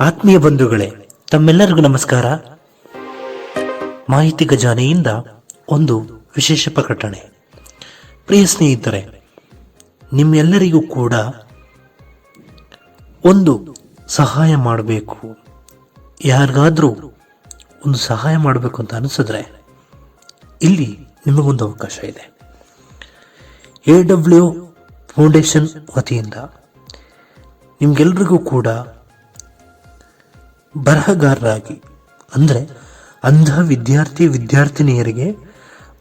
ಆತ್ಮೀಯ ಬಂಧುಗಳೇ, ತಮ್ಮೆಲ್ಲರಿಗೂ ನಮಸ್ಕಾರ. ಮಾಹಿತಿ ಖಜಾನೆಯಿಂದ ಒಂದು ವಿಶೇಷ ಪ್ರಕಟಣೆ. ಪ್ರಿಯ ಸ್ನೇಹಿತರೆ, ನಿಮ್ಮೆಲ್ಲರಿಗೂ ಕೂಡ ಒಂದು ಸಹಾಯ ಮಾಡಬೇಕು. ಯಾರಿಗಾದರೂ ಒಂದು ಸಹಾಯ ಮಾಡಬೇಕು ಅಂತ ಅನಿಸಿದ್ರೆ ಇಲ್ಲಿ ನಿಮಗೊಂದು ಅವಕಾಶ ಇದೆ. ಎ ಡಬ್ಲ್ಯೂ ಫೌಂಡೇಶನ್ ವತಿಯಿಂದ ನಿಮ್ಗೆಲ್ರಿಗೂ ಕೂಡ ಬರಹಗಾರರಾಗಿ, ಅಂದರೆ ಅಂಧ ವಿದ್ಯಾರ್ಥಿ ವಿದ್ಯಾರ್ಥಿನಿಯರಿಗೆ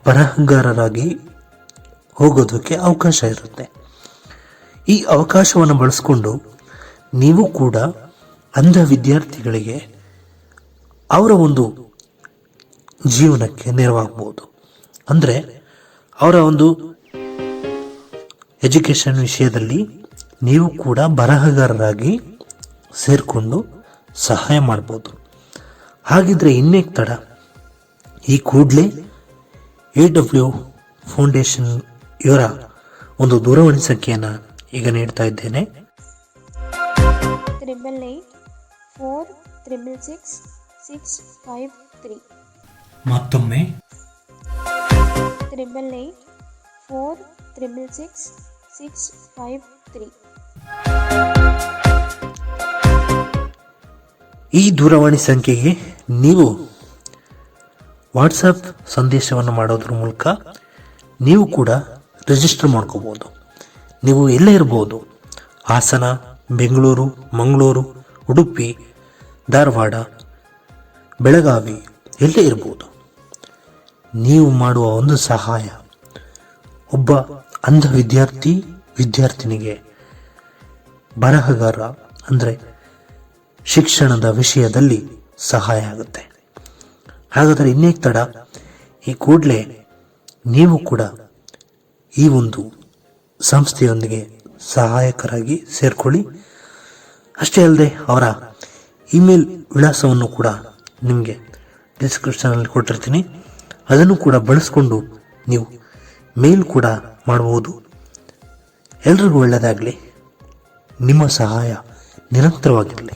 ಬರಹಗಾರರಾಗಿ ಹೋಗೋದಕ್ಕೆ ಅವಕಾಶ ಇರುತ್ತೆ. ಈ ಅವಕಾಶವನ್ನು ಬಳಸ್ಕೊಂಡು ನೀವು ಕೂಡ ಅಂಧ ವಿದ್ಯಾರ್ಥಿಗಳಿಗೆ ಅವರ ಒಂದು ಜೀವನಕ್ಕೆ ನೆರವಾಗ್ಬೋದು. ಅಂದರೆ ಅವರ ಒಂದು ಎಜುಕೇಷನ್ ವಿಷಯದಲ್ಲಿ ನೀವು ಕೂಡ ಬರಹಗಾರರಾಗಿ ಸೇರಿಕೊಂಡು ಸಹಾಯ ಮಾಡ್ಬೋದು. ಹಾಗಿದ್ರೆ ಇನ್ನೇಕ್ ತಡ. ಈ ಕೂಡಲೇ ಎ ಡಬ್ಲ್ಯೂ ಫೌಂಡೇಶನ್ ಇವರ ಒಂದು ದೂರವಾಣಿ ಸಂಖ್ಯೆಯನ್ನು ಈಗ ನೀಡ್ತಾ ಇದ್ದೇನೆ. Triple eight four triple six six five three. ಮತ್ತೊಮ್ಮೆ. Triple eight four triple six six five three. ಈ ದೂರವಾಣಿ ಸಂಖ್ಯೆಗೆ ನೀವು ವಾಟ್ಸಪ್ ಸಂದೇಶವನ್ನು ಮಾಡೋದ್ರ ಮೂಲಕ ನೀವು ಕೂಡ ರಿಜಿಸ್ಟರ್ ಮಾಡ್ಕೋಬೋದು. ನೀವು ಎಲ್ಲೇ ಇರ್ಬೋದು. ಹಾಸನ, ಬೆಂಗಳೂರು, ಮಂಗಳೂರು, ಉಡುಪಿ, ಧಾರವಾಡ, ಬೆಳಗಾವಿ ಎಲ್ಲೇ ಇರ್ಬೋದು. ನೀವು ಮಾಡುವ ಒಂದು ಸಹಾಯ, ಒಬ್ಬ ಅಂಧ ವಿದ್ಯಾರ್ಥಿ ವಿದ್ಯಾರ್ಥಿನಿಗೆ ಬರಹಗಾರ ಅಂದರೆ ಶಿಕ್ಷಣದ ವಿಷಯದಲ್ಲಿ ಸಹಾಯ ಆಗುತ್ತೆ. ಹಾಗಾದರೆ ಇನ್ನೇಕ್ ತಡ, ಈ ಕೂಡಲೇ ನೀವು ಕೂಡ ಈ ಒಂದು ಸಂಸ್ಥೆಯೊಂದಿಗೆ ಸಹಾಯಕರಾಗಿ ಸೇರ್ಕೊಳ್ಳಿ. ಅಷ್ಟೇ ಅಲ್ಲದೆ ಅವರ ಇಮೇಲ್ ವಿಳಾಸವನ್ನು ಕೂಡ ನಿಮಗೆ ಡಿಸ್ಕ್ರಿಪ್ಷನಲ್ಲಿ ಕೊಟ್ಟಿರ್ತೀನಿ. ಅದನ್ನು ಕೂಡ ಬಳಸ್ಕೊಂಡು ನೀವು ಮೇಲ್ ಕೂಡ ಮಾಡಬಹುದು ಎಲ್ರಿಗೂ ಒಳ್ಳೆಯದಾಗಲಿ ನಿಮ್ಮ ಸಹಾಯ ನಿರಂತರವಾಗಿರಲಿ.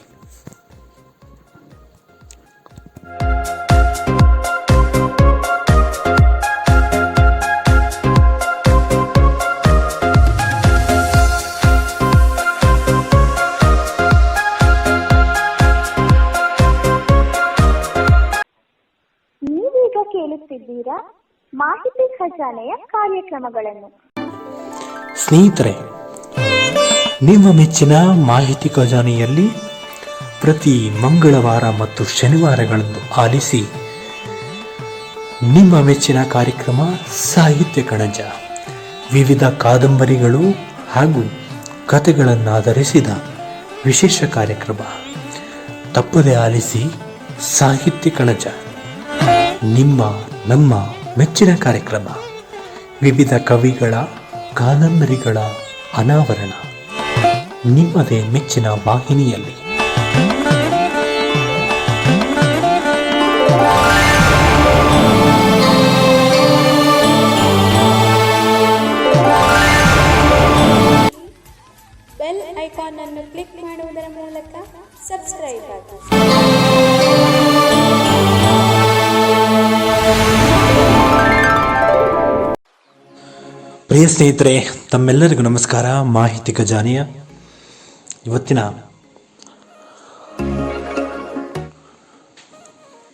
ನೀವೀಗ ಕೇಳುತ್ತಿದ್ದೀರಾ ಮಾಹಿತಿ ಖಜಾನೆಯ ಕಾರ್ಯಕ್ರಮಗಳನ್ನು. ಸ್ನೇಹಿತರೆ ನಿಮ್ಮ ಮೆಚ್ಚಿನ ಮಾಹಿತಿ ಖಜಾನೆಯಲ್ಲಿ ಪ್ರತಿ ಮಂಗಳವಾರ ಮತ್ತು ಶನಿವಾರಗಳನ್ನು ಆಲಿಸಿ ನಿಮ್ಮ ಮೆಚ್ಚಿನ ಕಾರ್ಯಕ್ರಮ ಸಾಹಿತ್ಯ ಕಣಜ. ವಿವಿಧ ಕಾದಂಬರಿಗಳು ಹಾಗೂ ಕಥೆಗಳನ್ನಾಧರಿಸಿದ ವಿಶೇಷ ಕಾರ್ಯಕ್ರಮ. ತಪ್ಪದೆ ಆಲಿಸಿ ಸಾಹಿತ್ಯ ಕಣಜ. ನಿಮ್ಮ, ನಮ್ಮ ಮೆಚ್ಚಿನ ಕಾರ್ಯಕ್ರಮ. ವಿವಿಧ ಕವಿಗಳ, ಕಾದಂಬರಿಗಳ ಅನಾವರಣ. ನಿಮ್ಮದೇ ಮೆಚ್ಚಿನ ವಾಹಿನಿಯಲ್ಲಿ. ಬೆಲ್ ಐಕಾನ್ ಅನ್ನು ಕ್ಲಿಕ್ ಮಾಡುವುದರ ಮೂಲಕ ಸಬ್ಸ್ಕ್ರೈಬ್ ಆಗಿ. ಪ್ರಿಯ ಸ್ನೇಹಿತರೆ ತಮ್ಮೆಲ್ಲರಿಗೂ ನಮಸ್ಕಾರ. ಮಾಹಿತಿ ಖಜಾನೆಯ ಇವತ್ತಿನ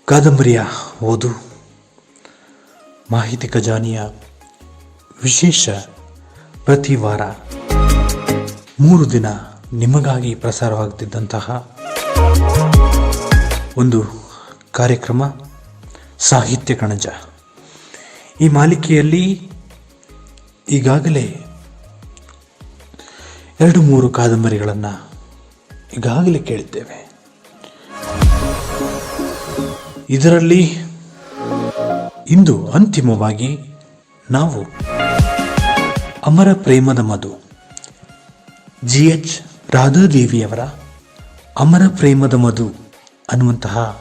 ಕಾದಂಬರಿಯ ಓದು, ಮಾಹಿತಿ ಖಜಾನಿಯ ವಿಶೇಷ ಪ್ರತಿ ವಾರ ಮೂರು ದಿನ ನಿಮಗಾಗಿ ಪ್ರಸಾರವಾಗುತ್ತಿದ್ದಂತಹ ಒಂದು ಕಾರ್ಯಕ್ರಮ, ಸಾಹಿತ್ಯ ಕಣಜ. ಈ ಮಾಲಿಕೆಯಲ್ಲಿ ಈಗಾಗಲೇ ಎರಡು ಮೂರು ಕಾದಂಬರಿಗಳನ್ನು ಈಗಾಗಲೇ ಕೇಳಿದ್ದೇವೆ ಇದರಲ್ಲಿ ಇಂದು ಅಂತಿಮವಾಗಿ ನಾವು ಅಮರ ಪ್ರೇಮದ ಮಧು ಜಿ ಎಚ್ ರಾಧಾದೇವಿಯವರ ಅಮರ ಪ್ರೇಮದ ಮಧು ಅನ್ನುವಂತಹ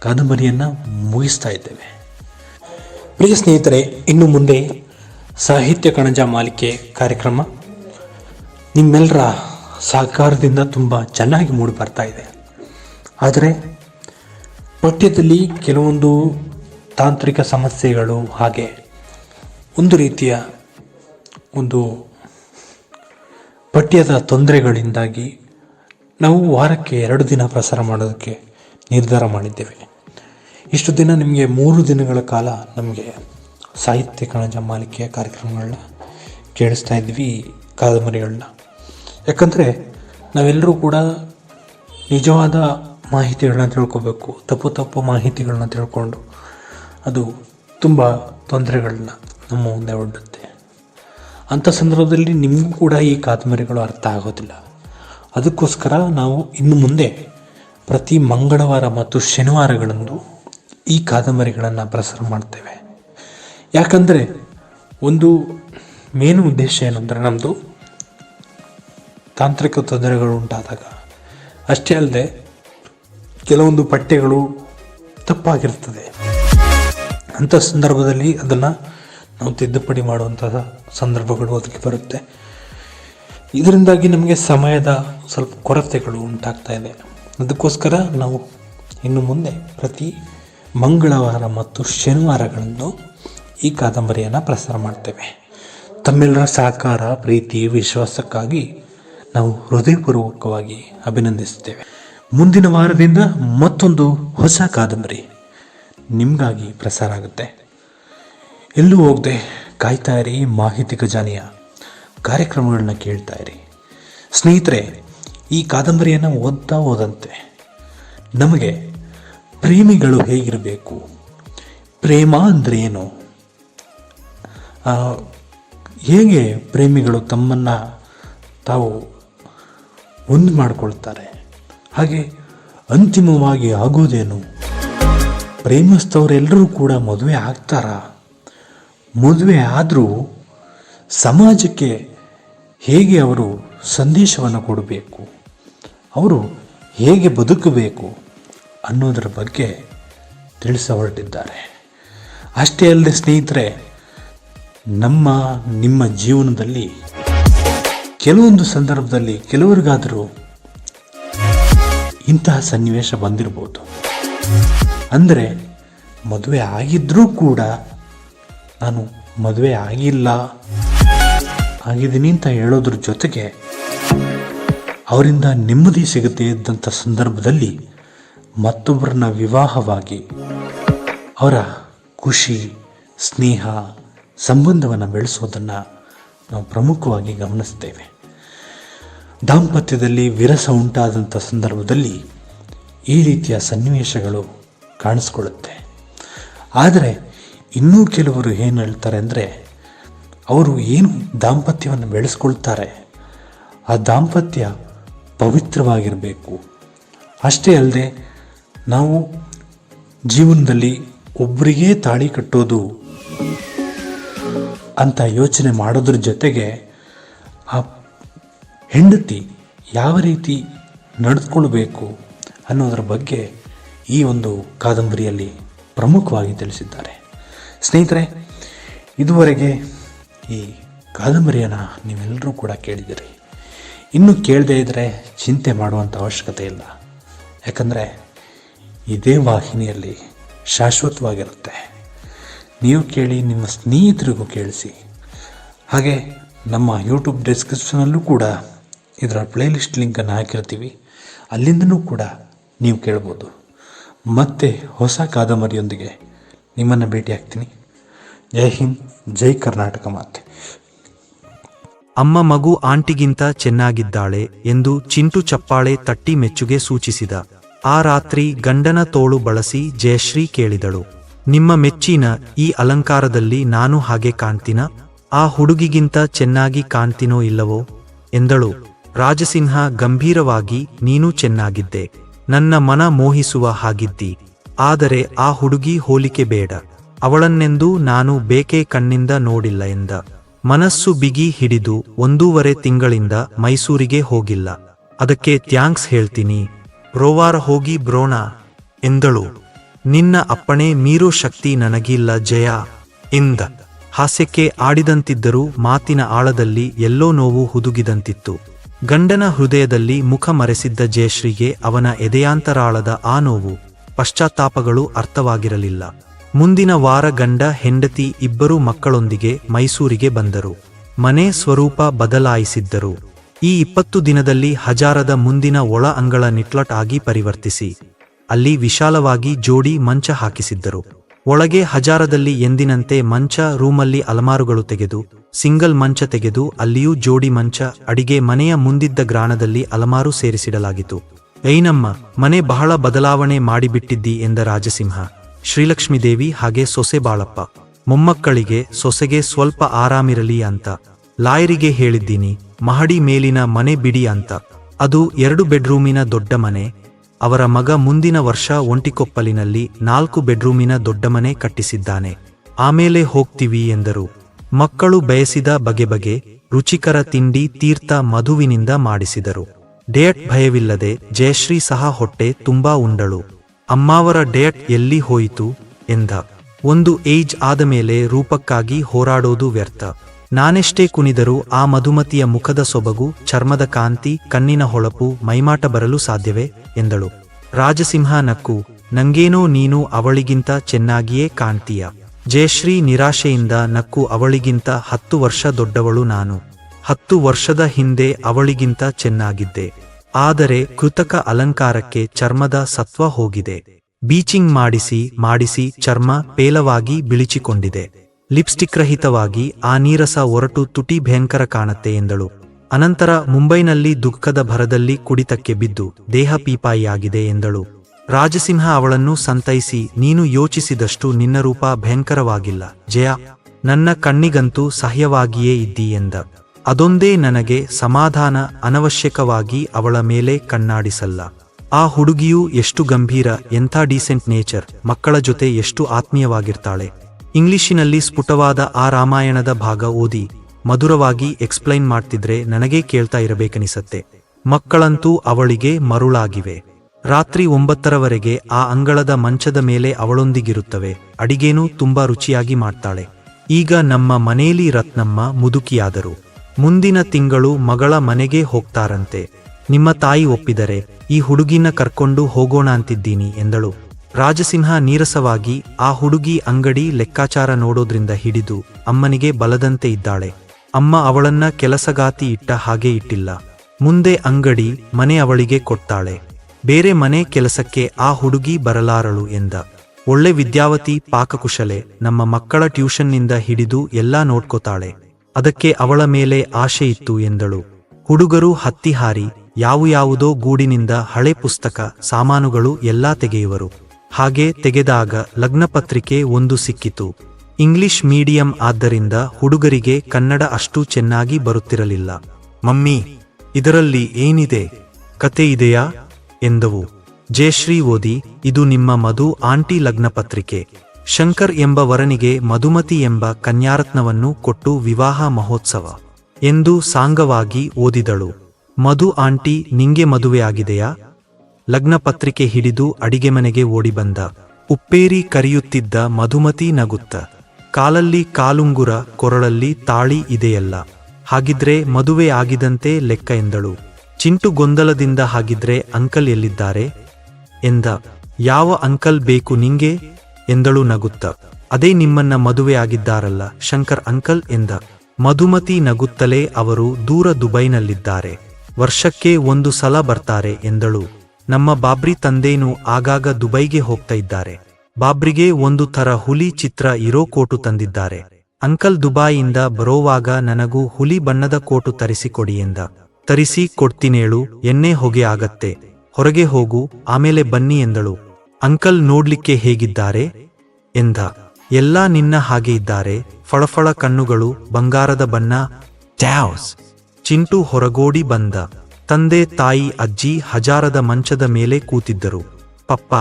ಕಾದಂಬರಿಯನ್ನು ಮುಗಿಸ್ತಾ ಇದ್ದೇವೆ. ಪ್ರಿಯ ಸ್ನೇಹಿತರೆ, ಇನ್ನು ಮುಂದೆ ಸಾಹಿತ್ಯ ಕಣಜ ಮಾಲಿಕೆ ಕಾರ್ಯಕ್ರಮ ನಿಮ್ಮೆಲ್ಲರ ಸಹಕಾರದಿಂದ ತುಂಬ ಚೆನ್ನಾಗಿ ಮೂಡಿ ಬರ್ತಾ ಇದೆ. ಆದರೆ ಪಠ್ಯದಲ್ಲಿ ಕೆಲವೊಂದು ತಾಂತ್ರಿಕ ಸಮಸ್ಯೆಗಳು ಹಾಗೆ ಒಂದು ರೀತಿಯ ಒಂದು ಪಠ್ಯದ ತೊಂದರೆಗಳಿಂದಾಗಿ ನಾವು ವಾರಕ್ಕೆ ಎರಡು ದಿನ ಪ್ರಸಾರ ಮಾಡೋದಕ್ಕೆ ನಿರ್ಧಾರ ಮಾಡಿದ್ದೇವೆ. ಇಷ್ಟು ದಿನ ನಿಮಗೆ ಮೂರು ದಿನಗಳ ಕಾಲ ನಮಗೆ ಸಾಹಿತ್ಯ ಕಣಜ ಮಾಲಿಕೆಯ ಕಾರ್ಯಕ್ರಮಗಳನ್ನ ಕೇಳಿಸ್ತಾ ಇದ್ವಿ, ಕಾದಂಬರಿಗಳನ್ನ. ಯಾಕಂದರೆ ನಾವೆಲ್ಲರೂ ಕೂಡ ನಿಜವಾದ ಮಾಹಿತಿಗಳನ್ನ ತಿಳ್ಕೊಬೇಕು, ತಪ್ಪು ತಪ್ಪು ಮಾಹಿತಿಗಳನ್ನ ತಿಳ್ಕೊಂಡು ಅದು ತುಂಬ ತೊಂದರೆಗಳನ್ನ ನಮ್ಮ ಮುಂದೆ ಒಡ್ಡುತ್ತೆ. ಅಂಥ ಸಂದರ್ಭದಲ್ಲಿ ನಿಮಗೂ ಕೂಡ ಈ ಕಾದಂಬರಿಗಳು ಅರ್ಥ ಆಗೋದಿಲ್ಲ. ಅದಕ್ಕೋಸ್ಕರ ನಾವು ಇನ್ನು ಮುಂದೆ ಪ್ರತಿ ಮಂಗಳವಾರ ಮತ್ತು ಶನಿವಾರಗಳಂದು ಈ ಕಾದಂಬರಿಗಳನ್ನು ಪ್ರಸಾರ ಮಾಡ್ತೇವೆ. ಯಾಕಂದರೆ ಒಂದು ಮೇನ್ ಉದ್ದೇಶ ಏನಂದರೆ ನಮ್ಮದು ತಾಂತ್ರಿಕ ತೊಂದರೆಗಳು ಉಂಟಾದಾಗ ಅಷ್ಟೇ ಅಲ್ಲದೆ ಕೆಲವೊಂದು ಪಠ್ಯಗಳು ತಪ್ಪಾಗಿರ್ತದೆ. ಅಂಥ ಸಂದರ್ಭದಲ್ಲಿ ಅದನ್ನು ನಾವು ತಿದ್ದುಪಡಿ ಮಾಡುವಂತಹ ಸಂದರ್ಭಗಳು ಅದಕ್ಕೆ ಬರುತ್ತೆ. ಇದರಿಂದಾಗಿ ನಮಗೆ ಸಮಯದ ಸ್ವಲ್ಪ ಕೊರತೆಗಳು ಉಂಟಾಗ್ತಾ ಇದೆ. ಅದಕ್ಕೋಸ್ಕರ ನಾವು ಇನ್ನು ಮುಂದೆ ಪ್ರತಿ ಮಂಗಳವಾರ ಮತ್ತು ಶನಿವಾರಗಳನ್ನು ಈ ಕಾದಂಬರಿಯನ್ನು ಪ್ರಸಾರ ಮಾಡ್ತೇವೆ. ತಮ್ಮೆಲ್ಲರ ಸಹಕಾರ, ಪ್ರೀತಿ, ವಿಶ್ವಾಸಕ್ಕಾಗಿ ನಾವು ಹೃದಯಪೂರ್ವಕವಾಗಿ ಅಭಿನಂದಿಸುತ್ತೇವೆ. ಮುಂದಿನ ವಾರದಿಂದ ಮತ್ತೊಂದು ಹೊಸ ಕಾದಂಬರಿ ನಿಮಗಾಗಿ ಪ್ರಸಾರ ಆಗುತ್ತೆ. ಎಲ್ಲೂ ಹೋಗದೆ ಕಾಯ್ತಾ ಇರಿ, ಮಾಹಿತಿ ಖಜಾನೆಯ ಕಾರ್ಯಕ್ರಮಗಳನ್ನ ಕೇಳ್ತಾ ಇರಿ. ಸ್ನೇಹಿತರೆ, ಈ ಕಾದಂಬರಿಯನ್ನು ಓದ್ತಾ ಹೋದಂತೆ ನಮಗೆ ಪ್ರೇಮಿಗಳು ಹೇಗಿರಬೇಕು? ಪ್ರೇಮ ಅಂದರೆ ಏನು? ಹೇಗೆ ಪ್ರೇಮಿಗಳು ತಮ್ಮನ್ನು ತಾವು ಒಂದು ಮಾಡಿಕೊಳ್ತಾರೆ. ಹಾಗೆ ಅಂತಿಮವಾಗಿ ಆಗೋದೇನು? ಪ್ರೇಮಿಸ್ತವರೆಲ್ಲರೂ ಕೂಡ ಮದುವೆ ಆಗ್ತಾರ. ಮದುವೆ ಆದರೂ ಸಮಾಜಕ್ಕೆ ಹೇಗೆ ಅವರು ಸಂದೇಶವನ್ನು ಕೊಡಬೇಕು? ಅವರು ಹೇಗೆ ಬದುಕಬೇಕು ಅನ್ನೋದರ ಬಗ್ಗೆ ತಿಳಿಸ ಹೊರಟಿದ್ದಾರೆ. ಅಷ್ಟೇ ಅಲ್ಲದೆ ಸ್ನೇಹಿತರೆ, ನಮ್ಮ, ನಿಮ್ಮ ಜೀವನದಲ್ಲಿ ಕೆಲವೊಂದು ಸಂದರ್ಭದಲ್ಲಿ ಕೆಲವರಿಗಾದರೂ ಇಂತಹ ಸನ್ನಿವೇಶ ಬಂದಿರ್ಬೋದು ಅಂದರೆ ಮದುವೆ ಆಗಿದ್ರೂ ಕೂಡ ನಾನು ಮದುವೆ ಆಗಿಲ್ಲ, ಆಗಿದ್ದೀನಿ ಅಂತ ಹೇಳೋದ್ರ ಜೊತೆಗೆ ಅವರಿಂದ ನೆಮ್ಮದಿ ಸಿಗುತ್ತೆ ಇದ್ದಂಥ ಸಂದರ್ಭದಲ್ಲಿ ಮತ್ತೊಬ್ಬರನ್ನ ವಿವಾಹವಾಗಿ ಅವರ ಖುಷಿ, ಸ್ನೇಹ, ಸಂಬಂಧವನ್ನು ಬೆಳೆಸೋದನ್ನು ನಾವು ಪ್ರಮುಖವಾಗಿ ಗಮನಿಸ್ತೇವೆ. ದಾಂಪತ್ಯದಲ್ಲಿ ವಿರಸ ಉಂಟಾದಂಥ ಸಂದರ್ಭದಲ್ಲಿ ಈ ರೀತಿಯ ಸನ್ನಿವೇಶಗಳು ಕಾಣಿಸ್ಕೊಳ್ಳುತ್ತೆ. ಆದರೆ ಇನ್ನೂ ಕೆಲವರು ಏನು ಹೇಳ್ತಾರೆ ಅಂದರೆ, ಅವರು ಏನು ದಾಂಪತ್ಯವನ್ನು ಬೆಳೆಸ್ಕೊಳ್ತಾರೆ, ಆ ದಾಂಪತ್ಯ ಪವಿತ್ರವಾಗಿರಬೇಕು. ಅಷ್ಟೇ ಅಲ್ಲದೆ ನಾವು ಜೀವನದಲ್ಲಿ ಒಬ್ಬರಿಗೇ ತಾಳಿ ಕಟ್ಟೋದು ಅಂತ ಯೋಚನೆ ಮಾಡೋದ್ರ ಜೊತೆಗೆ ಆ ಹೆಂಡತಿ ಯಾವ ರೀತಿ ನಡೆದುಕೊಳ್ಬೇಕು ಅನ್ನೋದರ ಬಗ್ಗೆ ಈ ಒಂದು ಕಾದಂಬರಿಯಲ್ಲಿ ಪ್ರಮುಖವಾಗಿ ತಿಳಿಸಿದ್ದಾರೆ. ಸ್ನೇಹಿತರೆ, ಇದುವರೆಗೆ ಈ ಕಾದಂಬರಿಯನ್ನು ನೀವೆಲ್ಲರೂ ಕೂಡ ಕೇಳಿದಿರಿ ಇನ್ನೂ ಕೇಳದೇ ಇದ್ದರೆ ಚಿಂತೆ ಮಾಡುವಂಥ ಅವಶ್ಯಕತೆ ಇಲ್ಲ. ಯಾಕಂದರೆ ಇದೇ ವಾಹಿನಿಯಲ್ಲಿ ಶಾಶ್ವತವಾಗಿರುತ್ತೆ. ನೀವು ಕೇಳಿ, ನಿಮ್ಮ ಸ್ನೇಹಿತರಿಗೂ ಕೇಳಿಸಿ. ಹಾಗೆ ನಮ್ಮ ಯೂಟ್ಯೂಬ್ ಡಿಸ್ಕ್ರಿಪ್ಷನಲ್ಲೂ ಕೂಡ ಇದರ ಪ್ಲೇಲಿಸ್ಟ್ ಲಿಂಕನ್ನು ಹಾಕಿರ್ತೀವಿ. ಅಲ್ಲಿಂದನೂ ಕೂಡ ನೀವು ಕೇಳ್ಬೋದು. ಮತ್ತೆ ಹೊಸ ಕಾದಂಬರಿಯೊಂದಿಗೆ ನಿಮ್ಮನ್ನು ಭೇಟಿ ಆಗ್ತೀನಿ. ಜೈ ಹಿಂದ್, ಜೈ ಕರ್ನಾಟಕ ಮಾತೆ. ಅಮ್ಮ ಮಗು ಆಂಟಿಗಿಂತ ಚೆನ್ನಾಗಿದ್ದಾಳೆ ಎಂದು ಚಿಂಟು ಚಪ್ಪಾಳೆ ತಟ್ಟಿ ಮೆಚ್ಚುಗೆ ಸೂಚಿಸಿದ. ಆ ರಾತ್ರಿ ಗಂಡನ ತೋಳು ಬಳಸಿ ಜಯಶ್ರೀ ಕೇಳಿದಳು. ನಿಮ್ಮ ಮೆಚ್ಚಿನ ಈ ಅಲಂಕಾರದಲ್ಲಿ ನಾನು ಹಾಗೆ ಕಾಣ್ತೀನ? ಆ ಹುಡುಗಿಗಿಂತ ಚೆನ್ನಾಗಿ ಕಾಣ್ತೀನೋ ಇಲ್ಲವೋ? ಎಂದಳು. ರಾಜಸಿಂಹ ಗಂಭೀರವಾಗಿ, ನೀನು ಚೆನ್ನಾಗಿದ್ದೆ. ನನ್ನ ಮನ ಮೋಹಿಸುವ ಹಾಗಿದ್ದಿ. ಆದರೆ ಆ ಹುಡುಗಿ ಹೋಲಿಕೆ ಬೇಡ. ಅವಳನ್ನೆಂದೂ ನಾನು ಬೇಕೆ ಕಣ್ಣಿಂದ ನೋಡಿಲ್ಲ ಎಂದ. ಮನಸ್ಸು ಬಿಗಿ ಹಿಡಿದು ಒಂದೂವರೆ ತಿಂಗಳಿಂದ ಮೈಸೂರಿಗೆ ಹೋಗಿಲ್ಲ. ಅದಕ್ಕೆ ಥ್ಯಾಂಕ್ಸ್ ಹೇಳ್ತೀನಿ. ರೋವಾರ ಹೋಗಿ ಬ್ರೋಣ, ಎಂದಳು. ನಿನ್ನ ಅಪ್ಪಣೆ ಮೀರೋ ಶಕ್ತಿ ನನಗಿಲ್ಲ ಜಯ. ಎಂದ ಹಾಸ್ಯಕ್ಕೆ ಆಡಿದಂತಿದ್ದರೂ ಮಾತಿನ ಆಳದಲ್ಲಿ ಎಲ್ಲೋ ನೋವು ಹುದುಗಿದಂತಿತ್ತು. ಗಂಡನ ಹೃದಯದಲ್ಲಿ ಮುಖ ಮರೆಸಿದ್ದ ಜಯಶ್ರೀಗೆ ಅವನ ಎದೆಯಾಂತರಾಳದ ಆ ನೋವು ಪಶ್ಚಾತ್ತಾಪಗಳು ಅರ್ಥವಾಗಿರಲಿಲ್ಲ. ಮುಂದಿನ ವಾರ ಗಂಡ, ಹೆಂಡತಿ ಇಬ್ಬರು ಮಕ್ಕಳೊಂದಿಗೆ ಮೈಸೂರಿಗೆ ಬಂದರು. ಮನೆ ಸ್ವರೂಪ ಬದಲಾಯಿಸಿದ್ದರು. ಈ ಇಪ್ಪತ್ತು ದಿನದಲ್ಲಿ ಹಜಾರದ ಮುಂದಿನ ಒಳ ಅಂಗಳ ನಿಟ್ಲಟ್ ಆಗಿ ಪರಿವರ್ತಿಸಿ. ಅಲ್ಲಿ ವಿಶಾಲವಾಗಿ ಜೋಡಿ ಮಂಚ ಹಾಕಿಸಿದ್ದರು. ಒಳಗೆ ಹಜಾರದಲ್ಲಿ ಎಂದಿನಂತೆ ಮಂಚ ರೂಮಲ್ಲಿ ಅಲಮಾರುಗಳು ತೆಗೆದು, ಸಿಂಗಲ್ ಮಂಚ ತೆಗೆದು ಅಲ್ಲಿಯೂ ಜೋಡಿ ಮಂಚ, ಅಡಿಗೆ ಮನೆಯ ಮುಂದಿದ್ದ ಗ್ರಾಣದಲ್ಲಿ ಅಲಮಾರು ಸೇರಿಸಿಡಲಾಗಿತ್ತು. ಐನಮ್ಮ ಮನೆ ಬಹಳ ಬದಲಾವಣೆ ಮಾಡಿಬಿಟ್ಟಿದ್ದಿ ಎಂದ ರಾಜಸಿಂಹ. ಶ್ರೀಲಕ್ಷ್ಮೀದೇವಿ ಹಾಗೆ ಸೊಸೆ ಬಾಳಪ್ಪ. ಮೊಮ್ಮಕ್ಕಳಿಗೆ ಸೊಸೆಗೆ ಸ್ವಲ್ಪ ಆರಾಮಿರಲಿ ಅಂತ. ಲಾಯರಿಗೆ ಹೇಳಿದ್ದೀನಿ, ಮಹಡಿ ಮೇಲಿನ ಮನೆ ಬಿಡಿ ಅಂತ. ಅದು ಎರಡು ಬೆಡ್ರೂಮಿನ ದೊಡ್ಡ ಮನೆ ಅವರ ಮಗ ಮುಂದಿನ ವರ್ಷ ಒಂಟಿಕೊಪ್ಪಲಿನಲ್ಲಿ ನಾಲ್ಕು ಬೆಡ್ರೂಮಿನ ದೊಡ್ಡ ಮನೆ ಕಟ್ಟಿಸಿದ್ದಾನೆ. ಆಮೇಲೆ ಹೋಗ್ತೀವಿ ಎಂದರು. ಮಕ್ಕಳು ಬಯಸಿದ ಬಗೆ ಬಗೆ ರುಚಿಕರ ತಿಂಡಿ ತೀರ್ಥ ಮಧುವಿನಿಂದ ಮಾಡಿಸಿದರು. ಡೇಟ್ ಭಯವಿಲ್ಲದೆ ಜಯಶ್ರೀ ಸಹ ಹೊಟ್ಟೆ ತುಂಬಾ ಉಂಡಳು. ಅಮ್ಮಾವರ ಡೇಟ್ ಎಲ್ಲಿ ಹೋಯಿತು ಎಂದ. ಒಂದು ಏಜ್ ಆದ ಮೇಲೆ ರೂಪಕ್ಕಾಗಿ ಹೋರಾಡೋದು ವ್ಯರ್ಥ. ನಾನೆಷ್ಟೇ ಕುಣಿದರೂ ಆ ಮಧುಮತಿಯ ಮುಖದ ಸೊಬಗು, ಚರ್ಮದ ಕಾಂತಿ, ಕಣ್ಣಿನ ಹೊಳಪು, ಮೈಮಾಟ ಬರಲು ಸಾಧ್ಯವೇ? ಎಂದಳು. ರಾಜಸಿಂಹ ನಕ್ಕು, ನಂಗೇನೋ ನೀನು ಅವಳಿಗಿಂತ ಚೆನ್ನಾಗಿಯೇ ಕಾಣ್ತೀಯ. ಜಯಶ್ರೀ ನಿರಾಶೆಯಿಂದ ನಕ್ಕು ಅವಳಿಗಿಂತ ಹತ್ತು ವರ್ಷ ದೊಡ್ಡವಳು ನಾನು. ಹತ್ತು ವರ್ಷದ ಹಿಂದೆ ಅವಳಿಗಿಂತ ಚೆನ್ನಾಗಿದ್ದೆ. ಆದರೆ ಕೃತಕ ಅಲಂಕಾರಕ್ಕೆ ಚರ್ಮದ ಸತ್ವ ಹೋಗಿದೆ. ಬೀಚಿಂಗ್ ಮಾಡಿಸಿ ಮಾಡಿಸಿ, ಚರ್ಮ, ಪೇಲವಾಗಿ ಬಿಳಿಚಿಕೊಂಡಿದೆ. ಲಿಪ್ಸ್ಟಿಕ್ ರಹಿತವಾಗಿ ಆ ನೀರಸ ಒರಟು ತುಟಿ ಭಯಂಕರ ಕಾಣತ್ತೆ ಎಂದಳು. ಅನಂತರ ಮುಂಬೈನಲ್ಲಿ ದುಃಖದ ಭರದಲ್ಲಿ ಕುಡಿತಕ್ಕೆ ಬಿದ್ದು ದೇಹ ಪೀಪಾಯಿಯಾಗಿದೆ ಎಂದಳು. ರಾಜಸಿಂಹ ಅವಳನ್ನು ಸಂತೈಸಿ, ನೀನು ಯೋಚಿಸಿದಷ್ಟು ನಿನ್ನ ರೂಪ ಭಯಂಕರವಾಗಿಲ್ಲ, ಜಯ. ನನ್ನ ಕಣ್ಣಿಗಂತೂ ಸಹ್ಯವಾಗಿಯೇ ಇದ್ದೀ ಎಂದ. ಅದೊಂದೇ ನನಗೆ ಸಮಾಧಾನ, ಅನವಶ್ಯಕವಾಗಿ ಅವಳ ಮೇಲೆ ಕಣ್ಣಾಡಿಸಲ್ಲ. ಆ ಹುಡುಗಿಯೂ ಎಷ್ಟು ಗಂಭೀರ, ಎಂಥ ಡೀಸೆಂಟ್ ನೇಚರ್, ಮಕ್ಕಳ ಜೊತೆ ಎಷ್ಟು ಆತ್ಮೀಯವಾಗಿರ್ತಾಳೆ. ಇಂಗ್ಲಿಶಿನಲ್ಲಿ ಸ್ಫುಟವಾದ ಆ ರಾಮಾಯಣದ ಭಾಗ ಓದಿ, ಮಧುರವಾಗಿ ಎಕ್ಸ್ಪ್ಲೈನ್ ಮಾಡ್ತಿದ್ರೆ ನನಗೇ ಕೇಳ್ತಾ ಇರಬೇಕನಿಸತ್ತೆ. ಮಕ್ಕಳಂತೂ ಅವಳಿಗೆ ಮರುಳಾಗಿವೆ. ರಾತ್ರಿ ಒಂಬತ್ತರವರೆಗೆ ಆ ಅಂಗಳದ ಮಂಚದ ಮೇಲೆ ಅವಳೊಂದಿಗಿರುತ್ತವೆ, ಅಡಿಗೇನೂ ತುಂಬಾ ರುಚಿಯಾಗಿ ಮಾಡ್ತಾಳೆ. ಈಗ ನಮ್ಮ ಮನೇಲಿ ರತ್ನಮ್ಮ ಮುದುಕಿಯಾದರು. ಮುಂದಿನ ತಿಂಗಳು ಮಗಳ ಮನೆಗೆ ಹೋಗ್ತಾರಂತೆ. ನಿಮ್ಮ ತಾಯಿ ಒಪ್ಪಿದರೆ, ಈ ಹುಡುಗಿನ ಕರ್ಕೊಂಡು ಹೋಗೋಣ ಅಂತಿದ್ದೀನಿ ಎಂದಳು. ರಾಜಸಿಂಹ ನೀರಸವಾಗಿ ಆ ಹುಡುಗಿ ಅಂಗಡಿ ಲೆಕ್ಕಾಚಾರ ನೋಡೋದ್ರಿಂದ ಹಿಡಿದು ಅಮ್ಮನಿಗೆ ಬಲದಂತೆ ಇದ್ದಾಳೆ. ಅಮ್ಮ ಅವಳನ್ನ ಕೆಲಸಗಾತಿ ಇಟ್ಟ ಹಾಗೆ ಇಟ್ಟಿಲ್ಲ. ಮುಂದೆ ಅಂಗಡಿ ಮನೆ ಅವಳಿಗೆ ಕೊಟ್ಟಾಳೆ. ಬೇರೆ ಮನೆ ಕೆಲಸಕ್ಕೆ ಆ ಹುಡುಗಿ ಬರಲಾರಳು ಎಂದ. ಒಳ್ಳೆ ವಿದ್ಯಾವತಿ ಪಾಕಕುಶಲೆ ನಮ್ಮ ಮಕ್ಕಳ ಟ್ಯೂಷನ್ನಿಂದ ಹಿಡಿದು ಎಲ್ಲಾ ನೋಡ್ಕೋತಾಳೆ. ಅದಕ್ಕೆ ಅವಳ ಮೇಲೆ ಆಶೆ ಇತ್ತು ಎಂದಳು. ಹುಡುಗರು ಹತ್ತಿಹಾರಿ ಯಾವು ಯಾವುದೋ ಗೂಡಿನಿಂದ ಹಳೆ ಪುಸ್ತಕ, ಸಾಮಾನುಗಳು ಎಲ್ಲಾ ತೆಗೆಯುವರು. ಹಾಗೆ ತೆಗೆದಾಗ ಲಗ್ನಪತ್ರಿಕೆ ಒಂದು ಸಿಕ್ಕಿತು. ಇಂಗ್ಲಿಷ್ ಮೀಡಿಯಂ ಆದ್ದರಿಂದ ಹುಡುಗರಿಗೆ ಕನ್ನಡ ಅಷ್ಟು ಚೆನ್ನಾಗಿ ಬರುತ್ತಿರಲಿಲ್ಲ. ಮಮ್ಮಿ, ಇದರಲ್ಲಿ ಏನಿದೆ? ಕತೆ ಇದೆಯಾ? ಎಂದವು. ಜಯಶ್ರೀ ಓದಿ, ಇದು ನಿಮ್ಮ ಮಧು ಆಂಟಿ ಲಗ್ನಪತ್ರಿಕೆ. ಶಂಕರ್ ಎಂಬ ವರನಿಗೆ ಮಧುಮತಿ ಎಂಬ ಕನ್ಯಾರತ್ನವನ್ನು ಕೊಟ್ಟು ವಿವಾಹ ಮಹೋತ್ಸವ ಎಂದು ಸಾಂಗವಾಗಿ ಓದಿದಳು. ಮಧು ಆಂಟಿ, ನಿಂಗೆ ಮದುವೆ ಆಗಿದೆಯಾ ಲಗ್ನ ಪತ್ರಿಕೆ ಹಿಡಿದು ಅಡಿಗೆ ಮನೆಗೆ ಓಡಿ ಬಂದ. ಉಪ್ಪೇರಿ ಕರೆಯುತ್ತಿದ್ದ ಮಧುಮತಿ ನಗುತ್ತ. ಕಾಲಲ್ಲಿ ಕಾಲುಂಗುರ, ಕೊರಳಲ್ಲಿ ತಾಳಿ ಇದೆಯಲ್ಲ. ಹಾಗಿದ್ರೆ ಮದುವೆ ಆಗಿದಂತೆ ಲೆಕ್ಕ ಎಂದಳು. ಚಿಂಟು ಗೊಂದಲದಿಂದ ಹಾಗಿದ್ರೆ ಅಂಕಲ್ ಎಲ್ಲಿದ್ದಾರೆ? ಎಂದ. ಯಾವ ಅಂಕಲ್ ಬೇಕು ನಿಂಗೆ? ಎಂದಳು ನಗುತ್ತ. ಅದೇ ನಿಮ್ಮನ್ನ ಮದುವೆ ಆಗಿದ್ದಾರಲ್ಲ, ಶಂಕರ್ ಅಂಕಲ್ ಎಂದ. ಮಧುಮತಿ ನಗುತ್ತಲೇ ಅವರು ದೂರ ದುಬೈನಲ್ಲಿದ್ದಾರೆ. ವರ್ಷಕ್ಕೆ ಒಂದು ಸಲ ಬರ್ತಾರೆ ಎಂದಳು. ನಮ್ಮ ಬಾಬ್ರಿ ತಂದೇನು ಆಗಾಗ ದುಬೈಗೆ ಹೋಗ್ತಾ ಇದ್ದಾರೆ. ಬಾಬ್ರಿಗೆ ಒಂದು ಥರ ಹುಲಿ ಚಿತ್ರ ಇರೋ ಕೋಟು ತಂದಿದ್ದಾರೆ. ಅಂಕಲ್ ದುಬಾಯಿಯಿಂದ ಬರೋವಾಗ ನನಗೂ ಹುಲಿ ಬಣ್ಣದ ಕೋಟು ತರಿಸಿಕೊಡಿ ಎಂದ. ತರಿಸಿ ಕೊಡ್ತೀನೇಳು, ಎಣ್ಣೆ ಹೊಗೆ ಆಗತ್ತೆ. ಹೊರಗೆ ಹೋಗು, ಆಮೇಲೆ ಬನ್ನಿ ಎಂದಳು. ಅಂಕಲ್ ನೋಡ್ಲಿಕ್ಕೆ ಹೇಗಿದ್ದಾರೆ? ಎಂದ. ಎಲ್ಲಾ ನಿನ್ನ ಹಾಗೆ ಇದ್ದಾರೆ, ಫಳಫಳ ಕಣ್ಣುಗಳು, ಬಂಗಾರದ ಬಣ್ಣ. ಟ್ಯಾವ್ಸ್ ಚಿಂಟು ಹೊರಗೋಡಿ ಬಂದ. ತಂದೆ, ತಾಯಿ, ಅಜ್ಜಿ ಹಜಾರದ ಮಂಚದ ಮೇಲೆ ಕೂತಿದ್ದರು. ಪಪ್ಪ,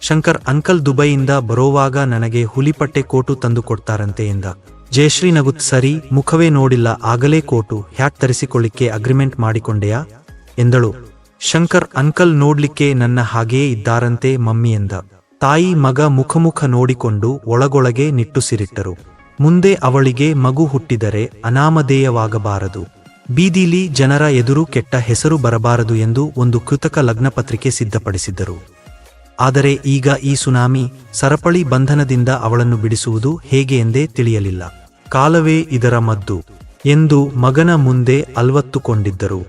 ಶಂಕರ್ ಅಂಕಲ್ ದುಬೈಯಿಂದ ಬರೋವಾಗ ನನಗೆ ಹುಲಿಪಟ್ಟೆ ಕೋಟು ತಂದು ಕೊಡ್ತಾರಂತೆ ಎಂದ. ಜಯಶ್ರೀ ನಗುತ್ ಸರಿ, ಮುಖವೇ ನೋಡಿಲ್ಲ, ಆಗಲೇ ಕೋಟು, ಹ್ಯಾಟ್ ತರಿಸಿಕೊಳ್ಳಿಕ್ಕೆ ಅಗ್ರಿಮೆಂಟ್ ಮಾಡಿಕೊಂಡೆಯಾ? ಎಂದಳು. ಶಂಕರ್ ಅಂಕಲ್ ನೋಡ್ಲಿಕ್ಕೆ ನನ್ನ ಹಾಗೆಯೇ ಇದ್ದಾರಂತೆ ಮಮ್ಮಿ ಎಂದ. ತಾಯಿ ಮಗ ಮುಖಮುಖ ನೋಡಿಕೊಂಡು ಒಳಗೊಳಗೆ ನಿಟ್ಟುಸಿರಿಟ್ಟರು. ಮುಂದೆ ಅವಳಿಗೆ ಮಗು ಹುಟ್ಟಿದರೆ ಅನಾಮಧೇಯವಾಗಬಾರದು. ಬೀದಿಲಿ ಜನರ ಎದುರು ಕೆಟ್ಟ ಹೆಸರು ಬರಬಾರದು ಎಂದು ಒಂದು ಕೃತಕ ಲಗ್ನಪತ್ರಿಕೆ ಸಿದ್ಧಪಡಿಸಿದ್ದರು. ಆದರೆ ಈಗ ಈ ಸುನಾಮಿ ಸರಪಳಿ ಬಂಧನದಿಂದ ಅವಳನ್ನು ಬಿಡಿಸುವುದು ಹೇಗೆ ಎಂದೇ ತಿಳಿಯಲಿಲ್ಲ. ಕಾಲವೇ ಇದರ ಮದ್ದು ಎಂದು ಮಗನ ಮುಂದೆ ಅಲ್ವತ್ತುಕೊಂಡಿದ್ದರು.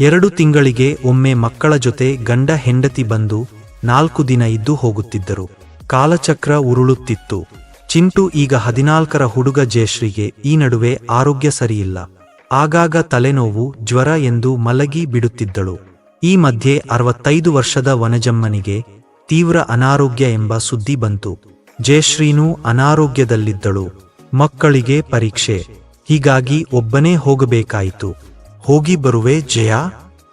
ಎರಡು ತಿಂಗಳಿಗೆ ಒಮ್ಮೆ ಮಕ್ಕಳ ಜೊತೆ ಗಂಡ ಹೆಂಡತಿ ಬಂದು ನಾಲ್ಕು ದಿನ ಇದ್ದು ಹೋಗುತ್ತಿದ್ದರು. ಕಾಲಚಕ್ರ ಉರುಳುತ್ತಿತ್ತು. ಚಿಂಟು ಈಗ ಹದಿನಾಲ್ಕರ ಹುಡುಗ ಜಯಶ್ರೀಗೆ ಈ ನಡುವೆ ಆರೋಗ್ಯ ಸರಿಯಿಲ್ಲ. ಆಗಾಗ ತಲೆನೋವು ಜ್ವರ ಎಂದು ಮಲಗಿ ಬಿಡುತ್ತಿದ್ದಳು. ಈ ಮಧ್ಯೆ ಅರವತ್ತೈದು ವರ್ಷದ ವನಜಮ್ಮನಿಗೆ ತೀವ್ರ ಅನಾರೋಗ್ಯ ಎಂಬ ಸುದ್ದಿ ಬಂತು. ಜಯಶ್ರೀನೂ ಅನಾರೋಗ್ಯದಲ್ಲಿದ್ದಳು. ಮಕ್ಕಳಿಗೆ ಪರೀಕ್ಷೆ. ಹೀಗಾಗಿ ಒಬ್ಬನೇ ಹೋಗಬೇಕಾಯಿತು. ಹೋಗಿ ಬರುವೆ ಜಯ,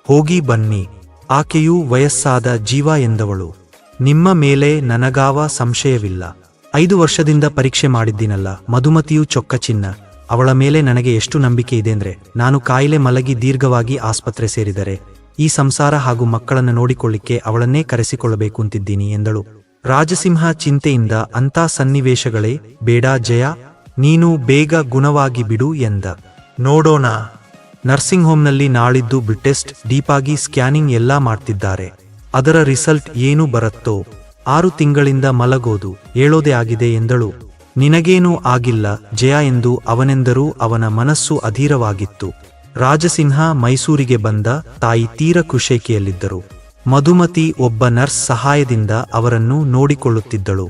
ಹೋಗಿ ಬನ್ನಿ. ಆಕೆಯೂ ವಯಸ್ಸಾದ ಜೀವ ಎಂದವಳು. ನಿಮ್ಮ ಮೇಲೆ ನನಗಾವ ಸಂಶಯವಿಲ್ಲ. ಐದು ವರ್ಷದಿಂದ ಪರೀಕ್ಷೆ ಮಾಡಿದ್ದೀನಲ್ಲ, ಮಧುಮತಿಯು ಚೊಕ್ಕ ಚಿನ್ನ. ಅವಳ ಮೇಲೆ ನನಗೆ ಎಷ್ಟು ನಂಬಿಕೆ ಇದೆ ಅಂದ್ರೆ ನಾನು ಕಾಯಿಲೆ ಮಲಗಿ ದೀರ್ಘವಾಗಿ ಆಸ್ಪತ್ರೆ ಸೇರಿದರೆ ಈ ಸಂಸಾರ ಹಾಗೂ ಮಕ್ಕಳನ್ನು ನೋಡಿಕೊಳ್ಳಿಕ್ಕೆ ಅವಳನ್ನೇ ಕರೆಸಿಕೊಳ್ಳಬೇಕು ಅಂತಿದ್ದೀನಿ ಎಂದಳು. ರಾಜಸಿಂಹ ಚಿಂತೆಯಿಂದ ಅಂಥ ಸನ್ನಿವೇಶಗಳೇ, ಬೇಡ ಜಯ, ನೀನು ಬೇಗ ಗುಣವಾಗಿ ಬಿಡು ಎಂದ. ನೋಡೋಣ. ನರ್ಸಿಂಗ್ ಹೋಮ್ನಲ್ಲಿ ನಾಳಿದ್ದು ಬ್ಲಡ್ ಟೆಸ್ಟ್ ಡೀಪಾಗಿ ಸ್ಕ್ಯಾನಿಂಗ್ ಎಲ್ಲಾ ಮಾಡ್ತಿದ್ದಾರೆ. ಅದರ ರಿಸಲ್ಟ್ ಏನು ಬರುತ್ತೋ, ಆರು ತಿಂಗಳಿಂದ ಮಲಗೋದು ಏಳೋದೇ ಆಗಿದೆ ಎಂದಳು. ನಿನಗೇನೂ ಆಗಿಲ್ಲ ಜಯ ಎಂದು ಅವನೆಂದರೂ ಅವನ ಮನಸ್ಸು ಅಧೀರವಾಗಿತ್ತು. ರಾಜಸಿಂಹ ಮೈಸೂರಿಗೆ ಬಂದ ತಾಯಿ ತೀರ ಕುಶೇಕಿಯಲ್ಲಿದ್ದರು. ಮಧುಮತಿ ಒಬ್ಬ ನರ್ಸ್ ಸಹಾಯದಿಂದ ಅವರನ್ನು ನೋಡಿಕೊಳ್ಳುತ್ತಿದ್ದಳು.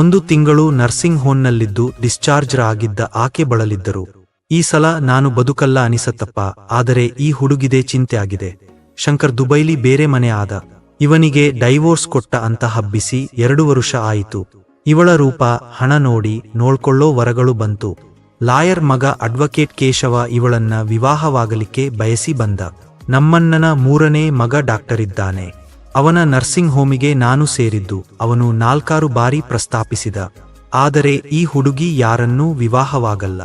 ಒಂದು ತಿಂಗಳು ನರ್ಸಿಂಗ್ ಹೋಮ್ನಲ್ಲಿದ್ದು ಡಿಸ್ಚಾರ್ಜ್ ಆಗಿದ್ದ ಆಕೆ ಬಳಲಿದ್ದರು. ಈ ಸಲ ನಾನು ಬದುಕಲ್ಲ ಅನಿಸತ್ತಪ್ಪ, ಆದರೆ ಈ ಹುಡುಗಿದೆ ಚಿಂತೆ ಆಗಿದೆ. ಶಂಕರ್ ದುಬೈಲಿ ಬೇರೆ ಮನೆ ಆದ. ಇವನಿಗೆ ಡೈವೋರ್ಸ್ ಕೊಟ್ಟ ಅಂತ ಹಬ್ಬಿಸಿ ಎರಡು ವರುಷ ಆಯಿತು. ಇವಳ ರೂಪ ಹಣ ನೋಡಿ ನೋಡ್ಕೊಳ್ಳೋ ವರಗಳು ಬಂತು. ಲಾಯರ್ ಮಗ ಅಡ್ವೊಕೇಟ್ ಕೇಶವ ಇವಳನ್ನ ವಿವಾಹವಾಗಲಿಕ್ಕೆ ಬಯಸಿ ಬಂದ. ನಮ್ಮಣ್ಣನ ಮೂರನೇ ಮಗ ಡಾಕ್ಟರಿದ್ದಾನೆ ಅವನ ನರ್ಸಿಂಗ್ ಹೋಮಿಗೆ ನಾನು ಸೇರಿದ್ದು, ಅವನು ನಾಲ್ಕಾರು ಬಾರಿ ಪ್ರಸ್ತಾಪಿಸಿದ. ಆದರೆ ಈ ಹುಡುಗಿ ಯಾರನ್ನೂ ವಿವಾಹವಾಗಲ್ಲ.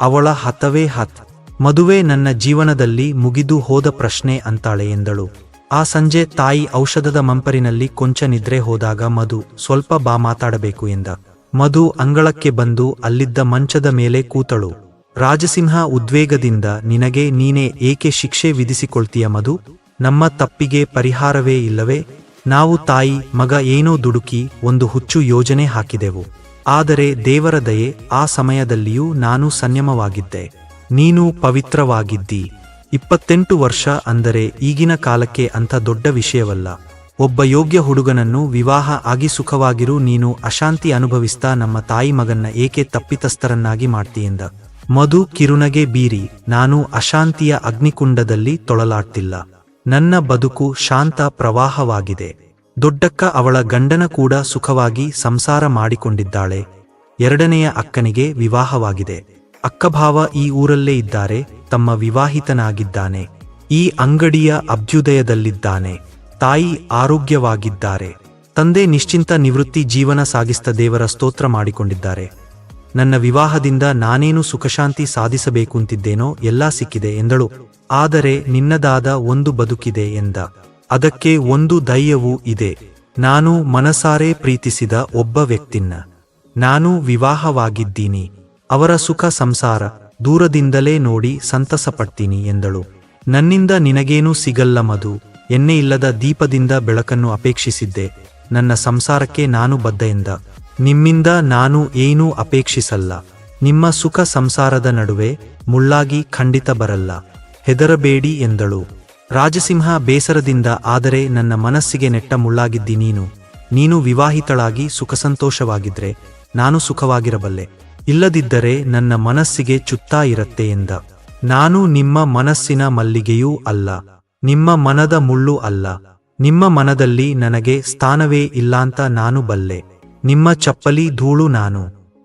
ಅವಳ ಹತವೇ ಹತ್. ಮದುವೆ ನನ್ನ ಜೀವನದಲ್ಲಿ ಮುಗಿದು ಹೋದ ಪ್ರಶ್ನೆ ಅಂತಾಳೆ ಎಂದಳು. ಆ ಸಂಜೆ ತಾಯಿ ಔಷಧದ ಮಂಪರಿನಲ್ಲಿ ಕೊಂಚ ನಿದ್ರೆ ಹೋದಾಗ ಮಧು, ಸ್ವಲ್ಪ ಬಾ ಮಾತಾಡಬೇಕು ಎಂದ. ಮಧು ಅಂಗಳಕ್ಕೆ ಬಂದು ಅಲ್ಲಿದ್ದ ಮಂಚದ ಮೇಲೆ ಕೂತಳು. ರಾಜಸಿಂಹ ಉದ್ವೇಗದಿಂದ, ನಿನಗೆ, ನೀನೇ ಏಕೆ ಶಿಕ್ಷೆ ವಿಧಿಸಿಕೊಳ್ತೀಯ ಮಧು? ನಮ್ಮ ತಪ್ಪಿಗೆ ಪರಿಹಾರವೇ ಇಲ್ಲವೇ? ನಾವು ತಾಯಿ, ಮಗ ಏನೋ ದುಡುಕಿ ಒಂದು ಹುಚ್ಚು ಯೋಜನೆ ಹಾಕಿದೆವು. ಆದರೆ ದೇವರ ದಯೆ, ಆ ಸಮಯದಲ್ಲಿಯೂ ನಾನು ಸಂಯಮವಾಗಿದ್ದೆ. ನೀನು ಪವಿತ್ರವಾಗಿದ್ದಿ. ಇಪ್ಪತ್ತೆಂಟು ವರ್ಷ ಅಂದರೆ ಈಗಿನ ಕಾಲಕ್ಕೆ ಅಂಥ ದೊಡ್ಡ ವಿಷಯವಲ್ಲ. ಒಬ್ಬ ಯೋಗ್ಯ ಹುಡುಗನನ್ನು ವಿವಾಹ ಆಗಿ ಸುಖವಾಗಿರು ನೀನು ಅಶಾಂತಿ ಅನುಭವಿಸ್ತಾ ನಮ್ಮ ತಾಯಿ ಮಗನ್ನ ಏಕೆ ತಪ್ಪಿತಸ್ಥರನ್ನಾಗಿ ಮಾಡ್ತೀಯಿಂದ ಮಧು ಕಿರುನಗೆ ಬೀರಿ ನಾನು ಅಶಾಂತಿಯ ಅಗ್ನಿಕುಂಡದಲ್ಲಿ ತೊಳಲಾಡ್ತಿಲ್ಲ. ನನ್ನ ಬದುಕು ಶಾಂತ ಪ್ರವಾಹವಾಗಿದೆ. ದೊಡ್ಡಕ್ಕ ಅವಳ ಗಂಡನ ಕೂಡ ಸುಖವಾಗಿ ಸಂಸಾರ ಮಾಡಿಕೊಂಡಿದ್ದಾಳೆ. ಎರಡನೆಯ ಅಕ್ಕನಿಗೆ ವಿವಾಹವಾಗಿದೆ. ಅಕ್ಕಭಾವ ಈ ಊರಲ್ಲೇ ಇದ್ದಾರೆ. ತಮ್ಮ ವಿವಾಹಿತನಾಗಿದ್ದಾನೆ. ಈ ಅಂಗಡಿಯ ಅಭ್ಯುದಯದಲ್ಲಿದ್ದಾನೆ. ತಾಯಿ ಆರೋಗ್ಯವಾಗಿದ್ದಾರೆ. ತಂದೆ ನಿಶ್ಚಿಂತ ನಿವೃತ್ತಿ ಜೀವನ ಸಾಗಿಸ್ತ ದೇವರ ಸ್ತೋತ್ರ ಮಾಡಿಕೊಂಡಿದ್ದಾರೆ. ನನ್ನ ವಿವಾಹದಿಂದ ನಾನೇನು ಸುಖಶಾಂತಿ ಸಾಧಿಸಬೇಕು ಅಂತಿದ್ದೇನೋ ಎಲ್ಲಾ ಸಿಕ್ಕಿದೆ ಎಂದಳು. ಆದರೆ ನಿನ್ನದಾದ ಒಂದು ಬದುಕಿದೆ ಎಂದ. ಅದಕ್ಕೆ ಒಂದು ಧೈರ್ಯವೂ ಇದೆ. ನಾನು ಮನಸಾರೆ ಪ್ರೀತಿಸಿದ ಒಬ್ಬ ವ್ಯಕ್ತಿನ್ನ. ನಾನು ವಿವಾಹವಾಗಿದ್ದೀನಿ. ಅವರ ಸುಖ ಸಂಸಾರ. ದೂರದಿಂದಲೇ ನೋಡಿ ಸಂತಸ ಪಡ್ತೀನಿ ಎಂದಳು. ನನ್ನಿಂದ ನಿನಗೇನೂ ಸಿಗಲ್ಲ ಮಧು, ಎಣ್ಣೆ ಇಲ್ಲದ ದೀಪದಿಂದ ಬೆಳಕನ್ನು ಅಪೇಕ್ಷಿಸಿದ್ದೆ. ನನ್ನ ಸಂಸಾರಕ್ಕೆ ನಾನು ಬದ್ಧ ಎಂದ. ನಿಮ್ಮಿಂದ ನಾನು ಏನೂ ಅಪೇಕ್ಷಿಸಲ್ಲ. ನಿಮ್ಮ ಸುಖ ಸಂಸಾರದ ನಡುವೆ ಮುಳ್ಳಾಗಿ ಖಂಡಿತ ಬರಲ್ಲ. ಹೆದರಬೇಡಿ ಎಂದಳು. ರಾಜಸಿಂಹ ಬೇಸರದಿಂದ, ಆದರೆ ನನ್ನ ಮನಸ್ಸಿಗೆ ನೆಟ್ಟ ಮುಳ್ಳಾಗಿದ್ದಿ ನೀನು. ನೀನು ವಿವಾಹಿತಳಾಗಿ ಸುಖಸಂತೋಷವಾಗಿದ್ರೆ, ನಾನು ಸುಖವಾಗಿರಬಲ್ಲೆ. ಇಲ್ಲದಿದ್ದರೆ ನನ್ನ ಮನಸ್ಸಿಗೆ ಚುತ್ತಾ ಇರತ್ತೆ ಎಂದ. ನಾನು ನಿಮ್ಮ ಮನಸ್ಸಿನ ಮಲ್ಲಿಗೆಯೂ ಅಲ್ಲ, ನಿಮ್ಮ ಮನದ ಮುಳ್ಳು ಅಲ್ಲ, ನಿಮ್ಮ ಮನದಲ್ಲಿ ನನಗೆ ಸ್ಥಾನವೇ ಇಲ್ಲಾಂತ ನಾನು ಬಲ್ಲೆ. ನಿಮ್ಮ ಚಪ್ಪಲಿ ಧೂಳು ನಾನು,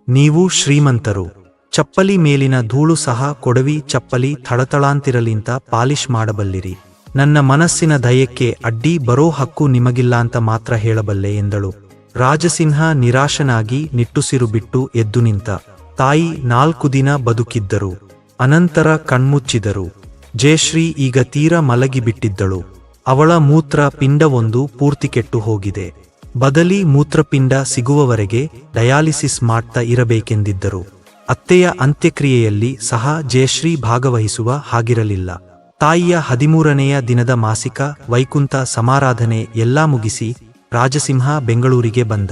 ನೀವು ಶ್ರೀಮಂತರು. ಚಪ್ಪಲಿ ಮೇಲಿನ ಧೂಳು ಸಹ ಕೊಡವಿ ಚಪ್ಪಲಿ ಥಳಥಳಾಂತಿರಲಿಂತ ಪಾಲಿಶ್ ಮಾಡಬಲ್ಲಿರಿ. ನನ್ನ ಮನಸ್ಸಿನ ದಯಕ್ಕೆ ಅಡ್ಡಿ ಬರೋ ಹಕ್ಕು ನಿಮಗಿಲ್ಲಾಂತ ಮಾತ್ರ ಹೇಳಬಲ್ಲೆ ಎಂದಳು. ರಾಜಸಿಂಹ ನಿರಾಶನಾಗಿ ನಿಟ್ಟುಸಿರು ಬಿಟ್ಟು ಎದ್ದು ನಿಂತ. ತಾಯಿ ನಾಲ್ಕು ದಿನ ಬದುಕಿದ್ದರು. ಅನಂತರ ಕಣ್ಮುಚ್ಚಿದರು. ಜಯಶ್ರೀ ಈಗ ತೀರ ಮಲಗಿಬಿಟ್ಟಿದ್ದಳು ಅವಳ ಮೂತ್ರ ಪಿಂಡವೊಂದು ಪೂರ್ತಿ ಕೆಟ್ಟು ಹೋಗಿದೆ. ಬದಲಿ ಮೂತ್ರಪಿಂಡ ಸಿಗುವವರೆಗೆ ಡಯಾಲಿಸಿಸ್ ಮಾಡ್ತಾ ಇರಬೇಕೆಂದಿದ್ದರು. ಅತ್ತೆಯ ಅಂತ್ಯಕ್ರಿಯೆಯಲ್ಲಿ ಸಹ ಜಯಶ್ರೀ ಭಾಗವಹಿಸುವ ಹಾಗಿರಲಿಲ್ಲ. ತಾಯಿಯ ಹದಿಮೂರನೆಯ ದಿನದ ಮಾಸಿಕ ವೈಕುಂಠ ಸಮಾರಾಧನೆ ಎಲ್ಲಾ ಮುಗಿಸಿ ರಾಜಸಿಂಹ ಬೆಂಗಳೂರಿಗೆ ಬಂದ.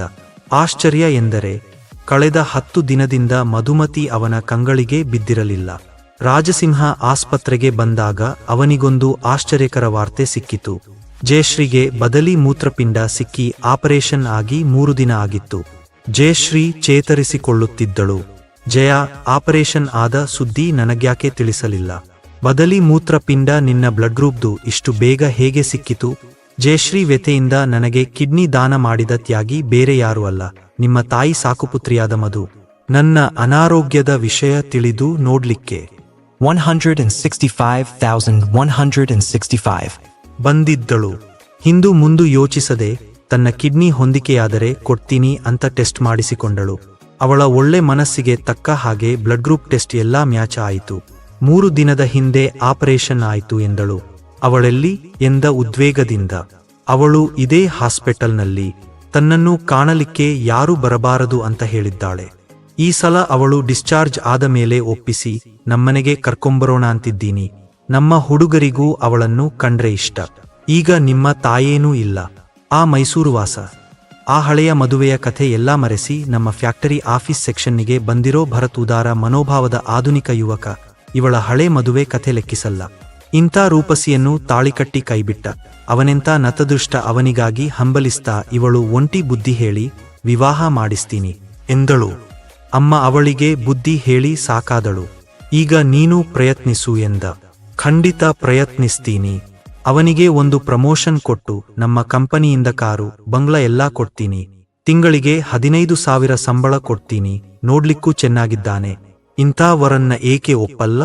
ಆಶ್ಚರ್ಯ ಎಂದರೆ, ಕಳೆದ ಹತ್ತು ದಿನದಿಂದ ಮಧುಮತಿ ಅವನ ಕಂಗಳಿಗೆ ಬಿದ್ದಿರಲಿಲ್ಲ. ರಾಜಸಿಂಹ ಆಸ್ಪತ್ರೆಗೆ ಬಂದಾಗ ಅವನಿಗೊಂದು ಆಶ್ಚರ್ಯಕರ ವಾರ್ತೆ ಸಿಕ್ಕಿತು. ಜಯಶ್ರೀಗೆ ಬದಲಿ ಮೂತ್ರಪಿಂಡ ಸಿಕ್ಕಿ ಆಪರೇಷನ್ ಆಗಿ ಮೂರು ದಿನ ಆಗಿತ್ತು. ಜಯಶ್ರೀ ಚೇತರಿಸಿಕೊಳ್ಳುತ್ತಿದ್ದಳು. ಜಯ, ಆಪರೇಷನ್ ಆದ ಸುದ್ದಿ ನನಗ್ಯಾಕೆ ತಿಳಿಸಲಿಲ್ಲ. ಬದಲಿ ಮೂತ್ರಪಿಂಡ ನಿನ್ನ ಬ್ಲಡ್ ಗ್ರೂಪ್ದು ಇಷ್ಟು ಬೇಗ ಹೇಗೆ ಸಿಕ್ಕಿತು? ಜಯಶ್ರೀ ವ್ಯಥೆಯಿಂದ ನನಗೆ ಕಿಡ್ನಿ ದಾನ ಮಾಡಿದ ತ್ಯಾಗಿ ಬೇರೆ ಯಾರೂ ಅಲ್ಲ. ನಿಮ್ಮ ತಾಯಿ ಸಾಕುಪುತ್ರಿಯಾದ ಮಧು. ನನ್ನ ಅನಾರೋಗ್ಯದ ವಿಷಯ ತಿಳಿದು ನೋಡ್ಲಿಕ್ಕೆ. 165,165. ಬಂದಿದ್ದಳು. ಹಿಂದು ಮುಂದು ಯೋಚಿಸದೆ ತನ್ನ ಕಿಡ್ನಿ ಹೊಂದಿಕೆಯಾದರೆ ಕೊಡ್ತೀನಿ ಅಂತ ಟೆಸ್ಟ್ ಮಾಡಿಸಿಕೊಂಡಳು. ಅವಳ ಒಳ್ಳೆ ಮನಸ್ಸಿಗೆ ತಕ್ಕ ಹಾಗೆ ಬ್ಲಡ್ ಗ್ರೂಪ್ ಟೆಸ್ಟ್ ಎಲ್ಲಾ ಮ್ಯಾಚ್ ಆಯಿತು. ಮೂರು ದಿನದ ಹಿಂದೆ ಆಪರೇಷನ್ ಆಯಿತು ಎಂದಳು. ಅವಳೆಲ್ಲಿ ಎಂದ ಉದ್ವೇಗದಿಂದ. ಅವಳು ಇದೇ ಹಾಸ್ಪಿಟಲ್ನಲ್ಲಿ, ತನ್ನನ್ನು ಕಾಣಲಿಕ್ಕೆ ಯಾರು ಬರಬಾರದು ಅಂತ ಹೇಳಿದ್ದಾಳೆ. ಈ ಸಲ ಅವಳು ಡಿಸ್ಚಾರ್ಜ್ ಆದ ಮೇಲೆ ಒಪ್ಪಿಸಿ, ನಮ್ಮನೆಗೆ ಕರ್ಕೊಂಬರೋಣ ಅಂತಿದ್ದೀನಿ. ನಮ್ಮ ಹುಡುಗರಿಗೂ ಅವಳನ್ನು ಕಂಡ್ರೆ ಇಷ್ಟ. ಈಗ ನಿಮ್ಮ ತಾಯೇನೂ ಇಲ್ಲ. ಆ ಮೈಸೂರು ವಾಸ. ಆ ಹಳೆಯ ಮದುವೆಯ ಕಥೆ ಎಲ್ಲಾ ಮರೆಸಿ ನಮ್ಮ ಫ್ಯಾಕ್ಟರಿ ಆಫೀಸ್ ಸೆಕ್ಷನ್ನಿಗೆ ಬಂದಿರೋ ಭರತ್ ಉದಾರ ಮನೋಭಾವದ ಆಧುನಿಕ ಯುವಕ. ಇವಳ ಹಳೆ ಮದುವೆ ಕಥೆ ಲೆಕ್ಕಿಸಲ್ಲ. ಇಂಥ ರೂಪಸಿಯನ್ನು ತಾಳಿಕಟ್ಟಿ ಕೈಬಿಟ್ಟ. ಅವನೆಂಥ ನತದೃಷ್ಟ ಅವನಿಗಾಗಿ ಹಂಬಲಿಸ್ತಾ ಇವಳು ಒಂಟಿ ಬುದ್ಧಿ ಹೇಳಿ, ವಿವಾಹ ಮಾಡಿಸ್ತೀನಿ ಎಂದಳು. ಅಮ್ಮ ಅವಳಿಗೆ ಬುದ್ಧಿ ಹೇಳಿ ಸಾಕಾದಳು. ಈಗ ನೀನು ಪ್ರಯತ್ನಿಸು ಎಂದ. ಖಂಡಿತ ಪ್ರಯತ್ನಿಸ್ತೀನಿ. ಅವನಿಗೆ ಒಂದು ಪ್ರಮೋಷನ್ ಕೊಟ್ಟು, ನಮ್ಮ ಕಂಪನಿಯಿಂದ ಕಾರು, ಬಂಗ್ಲಾ ಎಲ್ಲಾ ಕೊಡ್ತೀನಿ. ತಿಂಗಳಿಗೆ ಹದಿನೈದು ಸಾವಿರ ಸಂಬಳ ಕೊಡ್ತೀನಿ, ನೋಡ್ಲಿಕ್ಕೂ ಚೆನ್ನಾಗಿದ್ದಾನೆ. ಇಂಥ ವರನ್ನ ಏಕೆ ಒಪ್ಪಲ್ಲ?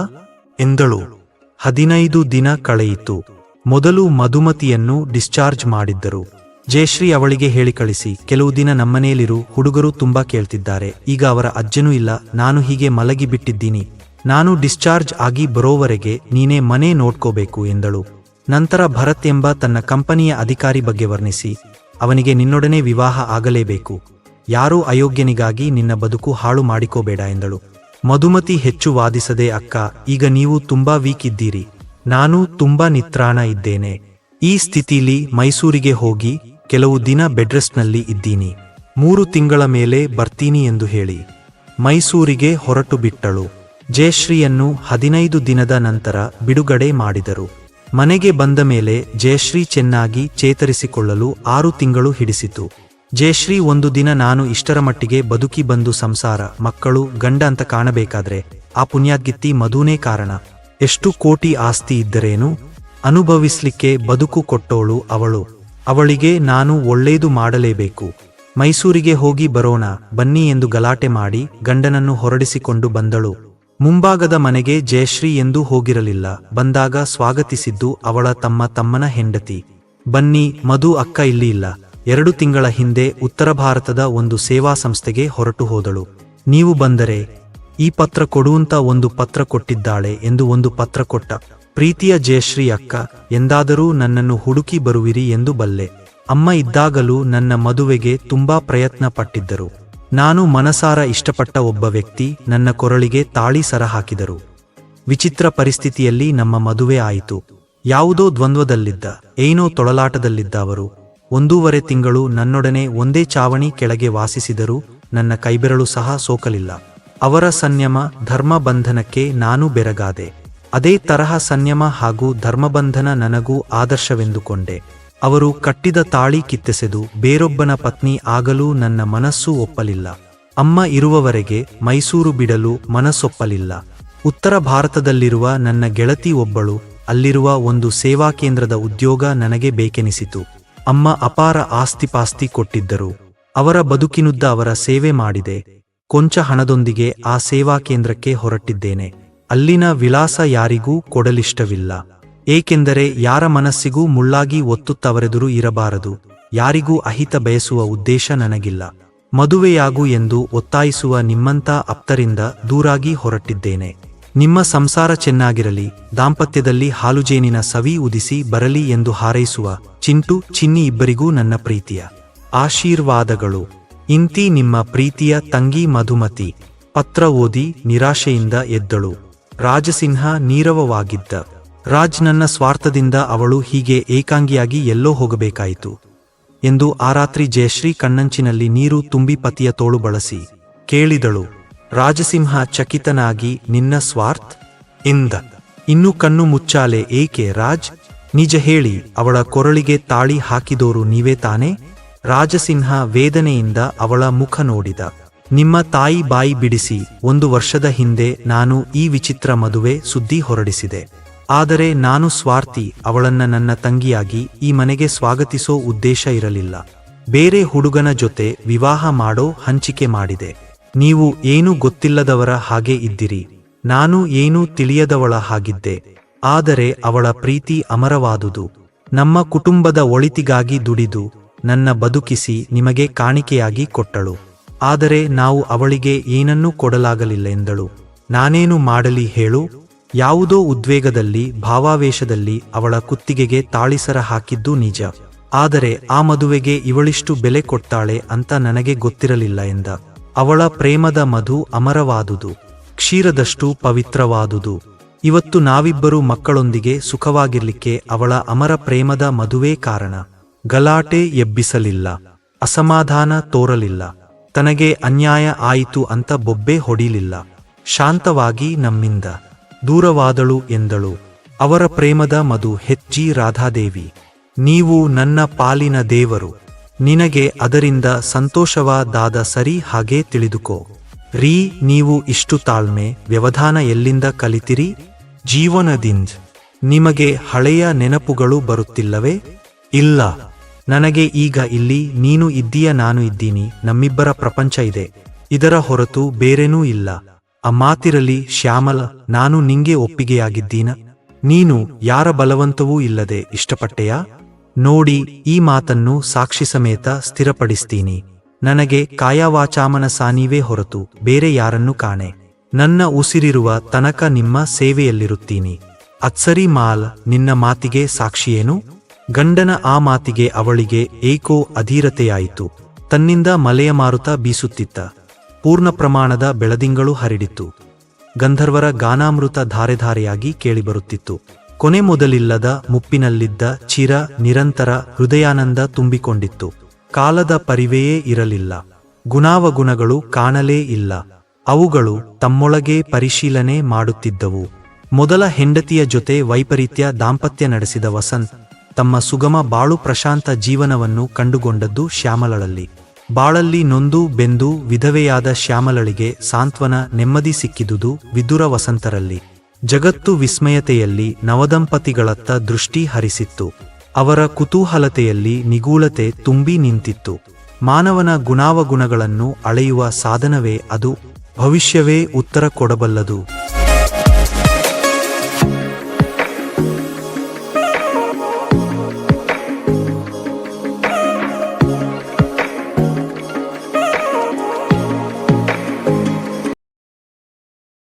ಎಂದಳು. ಹದಿನೈದು ದಿನ ಕಳೆಯಿತು. ಮೊದಲು ಮಧುಮತಿಯನ್ನು ಡಿಸ್ಚಾರ್ಜ್ ಮಾಡಿದ್ದರು. ಜಯಶ್ರೀ ಅವಳಿಗೆ ಹೇಳಿ ಕಳಿಸಿ, ಕೆಲವು ದಿನ ನಮ್ಮನೆಯಲ್ಲಿರು ಹುಡುಗರು ತುಂಬಾ ಕೇಳ್ತಿದ್ದಾರೆ. ಈಗ ಅವರ ಅಜ್ಜನೂ ಇಲ್ಲ, ನಾನು ಹೀಗೆ ಮಲಗಿ ಬಿಟ್ಟಿದ್ದೀನಿ. ನಾನು ಡಿಸ್ಚಾರ್ಜ್ ಆಗಿ ಬರೋವರೆಗೆ ನೀನೇ ಮನೆ ನೋಡ್ಕೋಬೇಕು, ಎಂದಳು. ನಂತರ ಭರತ್ ಎಂಬ ತನ್ನ ಕಂಪನಿಯ ಅಧಿಕಾರಿ ಬಗ್ಗೆ ವರ್ಣಿಸಿ, ಅವನಿಗೆ ನಿನ್ನೊಡನೆ ವಿವಾಹ ಆಗಲೇಬೇಕು. ಯಾರೂ ಅಯೋಗ್ಯನಿಗಾಗಿ ನಿನ್ನ ಬದುಕು ಹಾಳು ಮಾಡಿಕೋಬೇಡ, ಎಂದಳು. ಮಧುಮತಿ ಹೆಚ್ಚು ವಾದಿಸದೆ, ಅಕ್ಕ, ಈಗ ನೀವು ತುಂಬಾ ವೀಕ್ ಇದ್ದೀರಿ. ನಾನು ತುಂಬಾ ನಿತ್ರಾಣ ಇದ್ದೇನೆ. ಈ ಸ್ಥಿತಿಲಿ ಮೈಸೂರಿಗೆ ಹೋಗಿ ಕೆಲವು ದಿನ ಬೆಡ್ರೆಸ್ಟ್ನಲ್ಲಿ ಇದ್ದೀನಿ. ಮೂರು ತಿಂಗಳ ಮೇಲೆ ಬರ್ತೀನಿ ಎಂದು ಹೇಳಿ. ಮೈಸೂರಿಗೆ ಹೊರಟು ಬಿಟ್ಟಳು. ಜಯಶ್ರೀಯನ್ನು ಹದಿನೈದು ದಿನದ ನಂತರ ಬಿಡುಗಡೆ ಮಾಡಿದರು. ಮನೆಗೆ ಬಂದ ಮೇಲೆ ಜಯಶ್ರೀ ಚೆನ್ನಾಗಿ ಚೇತರಿಸಿಕೊಳ್ಳಲು ಆರು ತಿಂಗಳು ಹಿಡಿಸಿತು. ಜಯಶ್ರೀ ಒಂದು ದಿನ ನಾನು ಇಷ್ಟರ ಮಟ್ಟಿಗೆ ಬದುಕಿ ಬಂದು ಸಂಸಾರ, ಮಕ್ಕಳು, ಗಂಡ ಅಂತ ಕಾಣಬೇಕಾದ್ರೆ ಆ ಪುಣ್ಯಾದ್ಗಿತ್ತಿ ಮಧುನೇ ಕಾರಣ. ಎಷ್ಟು ಕೋಟಿ ಆಸ್ತಿ ಇದ್ದರೇನು? ಅನುಭವಿಸ್ಲಿಕ್ಕೆ ಬದುಕು ಕೊಟ್ಟೋಳು ಅವಳು. ಅವಳಿಗೆ ನಾನು ಒಳ್ಳೇದು ಮಾಡಲೇಬೇಕು. ಮೈಸೂರಿಗೆ ಹೋಗಿ ಬರೋಣ, ಬನ್ನಿ ಎಂದು ಗಲಾಟೆ ಮಾಡಿ ಗಂಡನನ್ನು ಹೊರಡಿಸಿಕೊಂಡು ಬಂದಳು. ಮುಂಭಾಗದ ಮನೆಗೆ ಜಯಶ್ರೀ ಎಂದು ಹೋಗಿರಲಿಲ್ಲ. ಬಂದಾಗ ಸ್ವಾಗತಿಸಿದ್ದು ಅವಳ ತಮ್ಮ ತಮ್ಮನ ಹೆಂಡತಿ. ಬನ್ನಿ, ಮಧು ಅಕ್ಕ ಇಲ್ಲಿ ಇಲ್ಲ. ಎರಡು ತಿಂಗಳ ಹಿಂದೆ ಉತ್ತರ ಭಾರತದ ಒಂದು ಸೇವಾ ಸಂಸ್ಥೆಗೆ ಹೊರಟು ಹೋದಳು. ನೀವು ಬಂದರೆ, ಈ ಪತ್ರ ಕೊಡುವಂತ ಒಂದು ಪತ್ರ ಕೊಟ್ಟಿದ್ದಾಳೆ ಎಂದು ಒಂದು ಪತ್ರ ಕೊಟ್ಟ. ಪ್ರೀತಿಯ ಜಯಶ್ರೀ ಅಕ್ಕ, ಎಂದಾದರೂ ನನ್ನನ್ನು ಹುಡುಕಿ ಬರುವಿರಿ ಎಂದು ಬಲ್ಲೆ. ಅಮ್ಮ ಇದ್ದಾಗಲೂ ನನ್ನ ಮದುವೆಗೆ ತುಂಬಾ ಪ್ರಯತ್ನ ಪಟ್ಟಿದ್ದರು. ನಾನು ಮನಸಾರ ಇಷ್ಟಪಟ್ಟ ಒಬ್ಬ ವ್ಯಕ್ತಿ ನನ್ನ ಕೊರಳಿಗೆ ತಾಳಿ ಸರ ಹಾಕಿದರು ವಿಚಿತ್ರ ಪರಿಸ್ಥಿತಿಯಲ್ಲಿ ನಮ್ಮ ಮದುವೆ ಆಯಿತು. ಯಾವುದೋ ದ್ವಂದ್ವದಲ್ಲಿದ್ದ, ಏನೋ ತೊಳಲಾಟದಲ್ಲಿದ್ದ ಅವರು ಒಂದೂವರೆ ತಿಂಗಳು ನನ್ನೊಡನೆ ಒಂದೇ ಚಾವಣಿ ಕೆಳಗೆ ವಾಸಿಸಿದರೂ ನನ್ನ ಕೈಬೆರಳು ಸಹ ಸೋಕಲಿಲ್ಲ. ಅವರ ಸಂಯಮ ಧರ್ಮಬಂಧನಕ್ಕೆ ನಾನು ಬೆರಗಾದೆ. ಅದೇ ತರಹ ಸಂಯಮ ಹಾಗೂ ಧರ್ಮಬಂಧನ ನನಗೂ ಆದರ್ಶವೆಂದುಕೊಂಡೆ. ಅವರು ಕಟ್ಟಿದ ತಾಳಿ ಕಿತ್ತೆಸೆದು ಬೇರೊಬ್ಬನ ಪತ್ನಿ ಆಗಲೂ ನನ್ನ ಮನಸ್ಸು ಒಪ್ಪಲಿಲ್ಲ. ಅಮ್ಮ ಇರುವವರೆಗೆ ಮೈಸೂರು ಬಿಡಲು ಮನಸ್ಸೊಪ್ಪಲಿಲ್ಲ. ಉತ್ತರ ಭಾರತದಲ್ಲಿರುವ ನನ್ನ ಗೆಳತಿ ಒಬ್ಬಳು, ಅಲ್ಲಿರುವ ಒಂದು ಸೇವಾ ಕೇಂದ್ರದ ಉದ್ಯೋಗ ನನಗೆ ಬೇಕೆನಿಸಿತು. ಅಮ್ಮ ಅಪಾರ ಆಸ್ತಿಪಾಸ್ತಿ ಕೊಟ್ಟಿದ್ದರು. ಅವರ ಬದುಕಿನುದ್ದ ಅವರ ಸೇವೆ ಮಾಡಿದೆ. ಕೊಂಚ ಹಣದೊಂದಿಗೆ ಆ ಸೇವಾ ಕೇಂದ್ರಕ್ಕೆ ಹೊರಟಿದ್ದೇನೆ. ಅಲ್ಲಿನ ವಿಳಾಸ ಯಾರಿಗೂ ಕೊಡಲಿಷ್ಟವಿಲ್ಲ. ಏಕೆಂದರೆ ಯಾರ ಮನಸ್ಸಿಗೂ ಮುಳ್ಳಾಗಿ ಒತ್ತುತ್ತವರೆದುರು ಇರಬಾರದು. ಯಾರಿಗೂ ಅಹಿತ ಬಯಸುವ ಉದ್ದೇಶ ನನಗಿಲ್ಲ. ಮದುವೆಯಾಗು ಎಂದು ಒತ್ತಾಯಿಸುವ ನಿಮ್ಮಂತ ಅಪ್ತರಿಂದ ದೂರಾಗಿ ಹೊರಟಿದ್ದೇನೆ. ನಿಮ್ಮ ಸಂಸಾರ ಚೆನ್ನಾಗಿರಲಿ, ದಾಂಪತ್ಯದಲ್ಲಿ ಹಾಲುಜೇನಿನ ಸವಿ ಉದಿಸಿ ಬರಲಿ ಎಂದು ಹಾರೈಸುವ ಚಿಂಟು, ಚಿನ್ನಿ ಇಬ್ಬರಿಗೂ ನನ್ನ ಪ್ರೀತಿಯ ಆಶೀರ್ವಾದಗಳು. ಇಂತಿ ನಿಮ್ಮ ಪ್ರೀತಿಯ ತಂಗಿ ಮಧುಮತಿ. ಪತ್ರ ಓದಿ ನಿರಾಶೆಯಿಂದ ಎದ್ದಳು. ರಾಜಸಿಂಹ ನೀರವವಾಗಿದ್ದ. ರಾಜ್ ನನ್ನ ಸ್ವಾರ್ಥದಿಂದ ಅವಳು ಹೀಗೆ ಏಕಾಂಗಿಯಾಗಿ ಎಲ್ಲೋ ಹೋಗಬೇಕಾಯಿತು ಎಂದು ಆ ರಾತ್ರಿ ಜಯಶ್ರೀ ಕಣ್ಣಂಚಿನಲ್ಲಿ ನೀರು ತುಂಬಿ ಪತಿಯ ತೋಳು ಬಳಸಿ ಕೇಳಿದಳು. ರಾಜಸಿಂಹ ಚಕಿತನಾಗಿ, ನಿನ್ನ ಸ್ವಾರ್ಥ್? ಇಂದ ಇನ್ನು ಕಣ್ಣು ಮುಚ್ಚಾಲೆ, ಏಕೆ ರಾಜ್? ನಿಜ ಹೇಳಿ, ಅವಳ ಕೊರಳಿಗೆ ತಾಳಿ ಹಾಕಿದೋರು ನೀವೇ ತಾನೇ? ರಾಜಸಿಂಹ ವೇದನೆಯಿಂದ ಅವಳ ಮುಖ ನೋಡಿದ. ನಿಮ್ಮ ತಾಯಿ ಬಾಯಿ ಬಿಡಿಸಿ, ಒಂದು ವರ್ಷದ ಹಿಂದೆ ನಾನು ಈ ವಿಚಿತ್ರ ಮದುವೆ ಸುದ್ದಿ ಹೊರಡಿಸಿದೆ. ಆದರೆ ನಾನು ಸ್ವಾರ್ಥಿ, ಅವಳನ್ನ ನನ್ನ ತಂಗಿಯಾಗಿ ಈ ಮನೆಗೆ ಸ್ವಾಗತಿಸೋ ಉದ್ದೇಶ ಇರಲಿಲ್ಲ. ಬೇರೆ ಹುಡುಗನ ಜೊತೆ ವಿವಾಹ ಮಾಡೋ ಹಂಚಿಕೆ ಮಾಡಿದೆ. ನೀವು ಏನೂ ಗೊತ್ತಿಲ್ಲದವರ ಹಾಗೆ ಇದ್ದಿರಿ. ನಾನು ಏನೂ ತಿಳಿಯದವಳ ಹಾಗಿದ್ದೆ. ಆದರೆ ಅವಳ ಪ್ರೀತಿ ಅಮರವಾದುದು. ನಮ್ಮ ಕುಟುಂಬದ ಒಳಿತಿಗಾಗಿ ದುಡಿದು, ನನ್ನ ಬದುಕಿಸಿ ನಿಮಗೆ ಕಾಣಿಕೆಯಾಗಿ ಕೊಟ್ಟಳು. ಆದರೆ ನಾವು ಅವಳಿಗೆ ಏನನ್ನೂ ಕೊಡಲಾಗಲಿಲ್ಲ ಎಂದಳು ನಾನೇನು ಮಾಡಲಿ ಹೇಳು? ಯಾವುದೋ ಉದ್ವೇಗದಲ್ಲಿ, ಭಾವಾವೇಶದಲ್ಲಿ ಅವಳ ಕುತ್ತಿಗೆಗೆ ತಾಳಿಸರ ಹಾಕಿದ್ದು ನಿಜ. ಆದರೆ ಆ ಮದುವೆಗೆ ಇವಳಿಷ್ಟು ಬೆಲೆ ಕೊಡ್ತಾಳೆ ಅಂತ ನನಗೆ ಗೊತ್ತಿರಲಿಲ್ಲ ಎಂದ. ಅವಳ ಪ್ರೇಮದ ಮಧು ಅಮರವಾದುದು. ಕ್ಷೀರದಷ್ಟು ಪವಿತ್ರವಾದುದು. ಇವತ್ತು ನಾವಿಬ್ಬರು ಮಕ್ಕಳೊಂದಿಗೆ ಸುಖವಾಗಿರ್ಲಿಕ್ಕೆ ಅವಳ ಅಮರ ಪ್ರೇಮದ ಮದುವೆ ಕಾರಣ. ಗಲಾಟೆ ಎಬ್ಬಿಸಲಿಲ್ಲ. ಅಸಮಾಧಾನ ತೋರಲಿಲ್ಲ. ತನಗೆ ಅನ್ಯಾಯ ಆಯಿತು ಅಂತ ಬೊಬ್ಬೆ ಹೊಡಿಲಿಲ್ಲ. ಶಾಂತವಾಗಿ ನಮ್ಮಿಂದ ದೂರವಾದಳು ಎಂದಳು. ಅವರ ಪ್ರೇಮದ ಮಧು ಹೆಚ್ಚಿ ರಾಧಾದೇವಿ. ನೀವು ನನ್ನ ಪಾಲಿನ ದೇವರು. ನಿನಗೆ ಅದರಿಂದ ಸಂತೋಷವಾದಾದ ಸರಿ ಹಾಗೆ ತಿಳಿದುಕೋ. ರೀ, ನೀವು ಇಷ್ಟು ತಾಳ್ಮೆ, ವ್ಯವಧಾನ ಎಲ್ಲಿಂದ ಕಲಿತಿರಿ? ಜೀವನದಿಂದ ನಿಮಗೆ ಹಳೆಯ ನೆನಪುಗಳು ಬರುತ್ತಿಲ್ಲವೇ? ಇಲ್ಲ. ನನಗೆ ಈಗ ಇಲ್ಲಿ ನೀನು ಇದ್ದೀಯ, ನಾನು ಇದ್ದೀನಿ. ನಮ್ಮಿಬ್ಬರ ಪ್ರಪಂಚ ಇದೆ. ಇದರ ಹೊರತು ಬೇರೇನೂ ಇಲ್ಲ. ಆ ಮಾತಿರಲಿ, ಶ್ಯಾಮಲ, ನಾನು ನಿಂಗೆ ಒಪ್ಪಿಗೆಯಾಗಿದ್ದೀನ? ನೀನು ಯಾರ ಬಲವಂತವೂ ಇಲ್ಲದೆ ಇಷ್ಟಪಟ್ಟೆಯಾ? ನೋಡಿ, ಈ ಮಾತನ್ನು ಸಾಕ್ಷಿ ಸಮೇತ ಸ್ಥಿರಪಡಿಸ್ತೀನಿ. ನನಗೆ ಕಾಯವಾಚಾಮನ ಸಾನೀವೇ ಹೊರತು ಬೇರೆ ಯಾರನ್ನು ಕಾಣೆ. ನನ್ನ ಉಸಿರಿರುವ ತನಕ ನಿಮ್ಮ ಸೇವೆಯಲ್ಲಿರುತ್ತೀನಿ. ಅತ್ಸರಿ ಮಾಲ್ ನಿನ್ನ ಮಾತಿಗೆ ಸಾಕ್ಷಿಯೇನು? ಗಂಡನ ಆ ಮಾತಿಗೆ ಅವಳಿಗೆ ಏಕೋ ಅಧೀರತೆಯಾಯಿತು. ತನ್ನಿಂದ ಮಲೆಯ ಮಾರುತ ಬೀಸುತ್ತಿತ್ತ. ಪೂರ್ಣ ಪ್ರಮಾಣದ ಬೆಳದಿಂಗಳು ಹರಿಡಿತು ಗಂಧರ್ವರ ಗಾನಾಮೃತ ಧಾರೆಧಾರೆಯಾಗಿ ಕೇಳಿಬರುತ್ತಿತ್ತು. ಕೊನೆ ಮೊದಲಿಲ್ಲದ ಮುಪ್ಪಿನಲ್ಲಿದ್ದ ಚಿರ, ನಿರಂತರ ಹೃದಯಾನಂದ ತುಂಬಿಕೊಂಡಿತ್ತು. ಕಾಲದ ಪರಿವೆಯೇ ಇರಲಿಲ್ಲ. ಗುಣಾವಗುಣಗಳು ಕಾಣಲೇ ಇಲ್ಲ. ಅವುಗಳು ತಮ್ಮೊಳಗೆ ಪರಿಶೀಲನೆ ಮಾಡುತ್ತಿದ್ದವು. ಮೊದಲ ಹೆಂಡತಿಯ ಜೊತೆ ವೈಪರೀತ್ಯ ದಾಂಪತ್ಯ ನಡೆಸಿದ ವಸಂತ್ ತಮ್ಮ ಸುಗಮ ಬಾಳು ಪ್ರಶಾಂತ ಜೀವನವನ್ನು ಕಂಡುಕೊಂಡದ್ದು ಶ್ಯಾಮಲಳಲ್ಲಿ. ಬಾಳಲ್ಲಿ ನೊಂದು ಬೆಂದು ವಿಧವೆಯಾದ ಶ್ಯಾಮಲಳಿಗೆ ಸಾಂತ್ವನ ನೆಮ್ಮದಿ ಸಿಕ್ಕಿದುದು ವಿದುರ ವಸಂತರಲ್ಲಿ. ಜಗತ್ತು ವಿಸ್ಮಯತೆಯಲ್ಲಿ ನವದಂಪತಿಗಳತ್ತ ದೃಷ್ಟಿ ಹರಿಸಿತ್ತು. ಅವರ ಕುತೂಹಲತೆಯಲ್ಲಿ ನಿಗೂಢತೆ ತುಂಬಿ ನಿಂತಿತ್ತು. ಮಾನವನ ಗುಣಾವಗುಣಗಳನ್ನು ಅಳೆಯುವ ಸಾಧನವೇ ಅದು. ಭವಿಷ್ಯವೇ ಉತ್ತರ ಕೊಡಬಲ್ಲದು.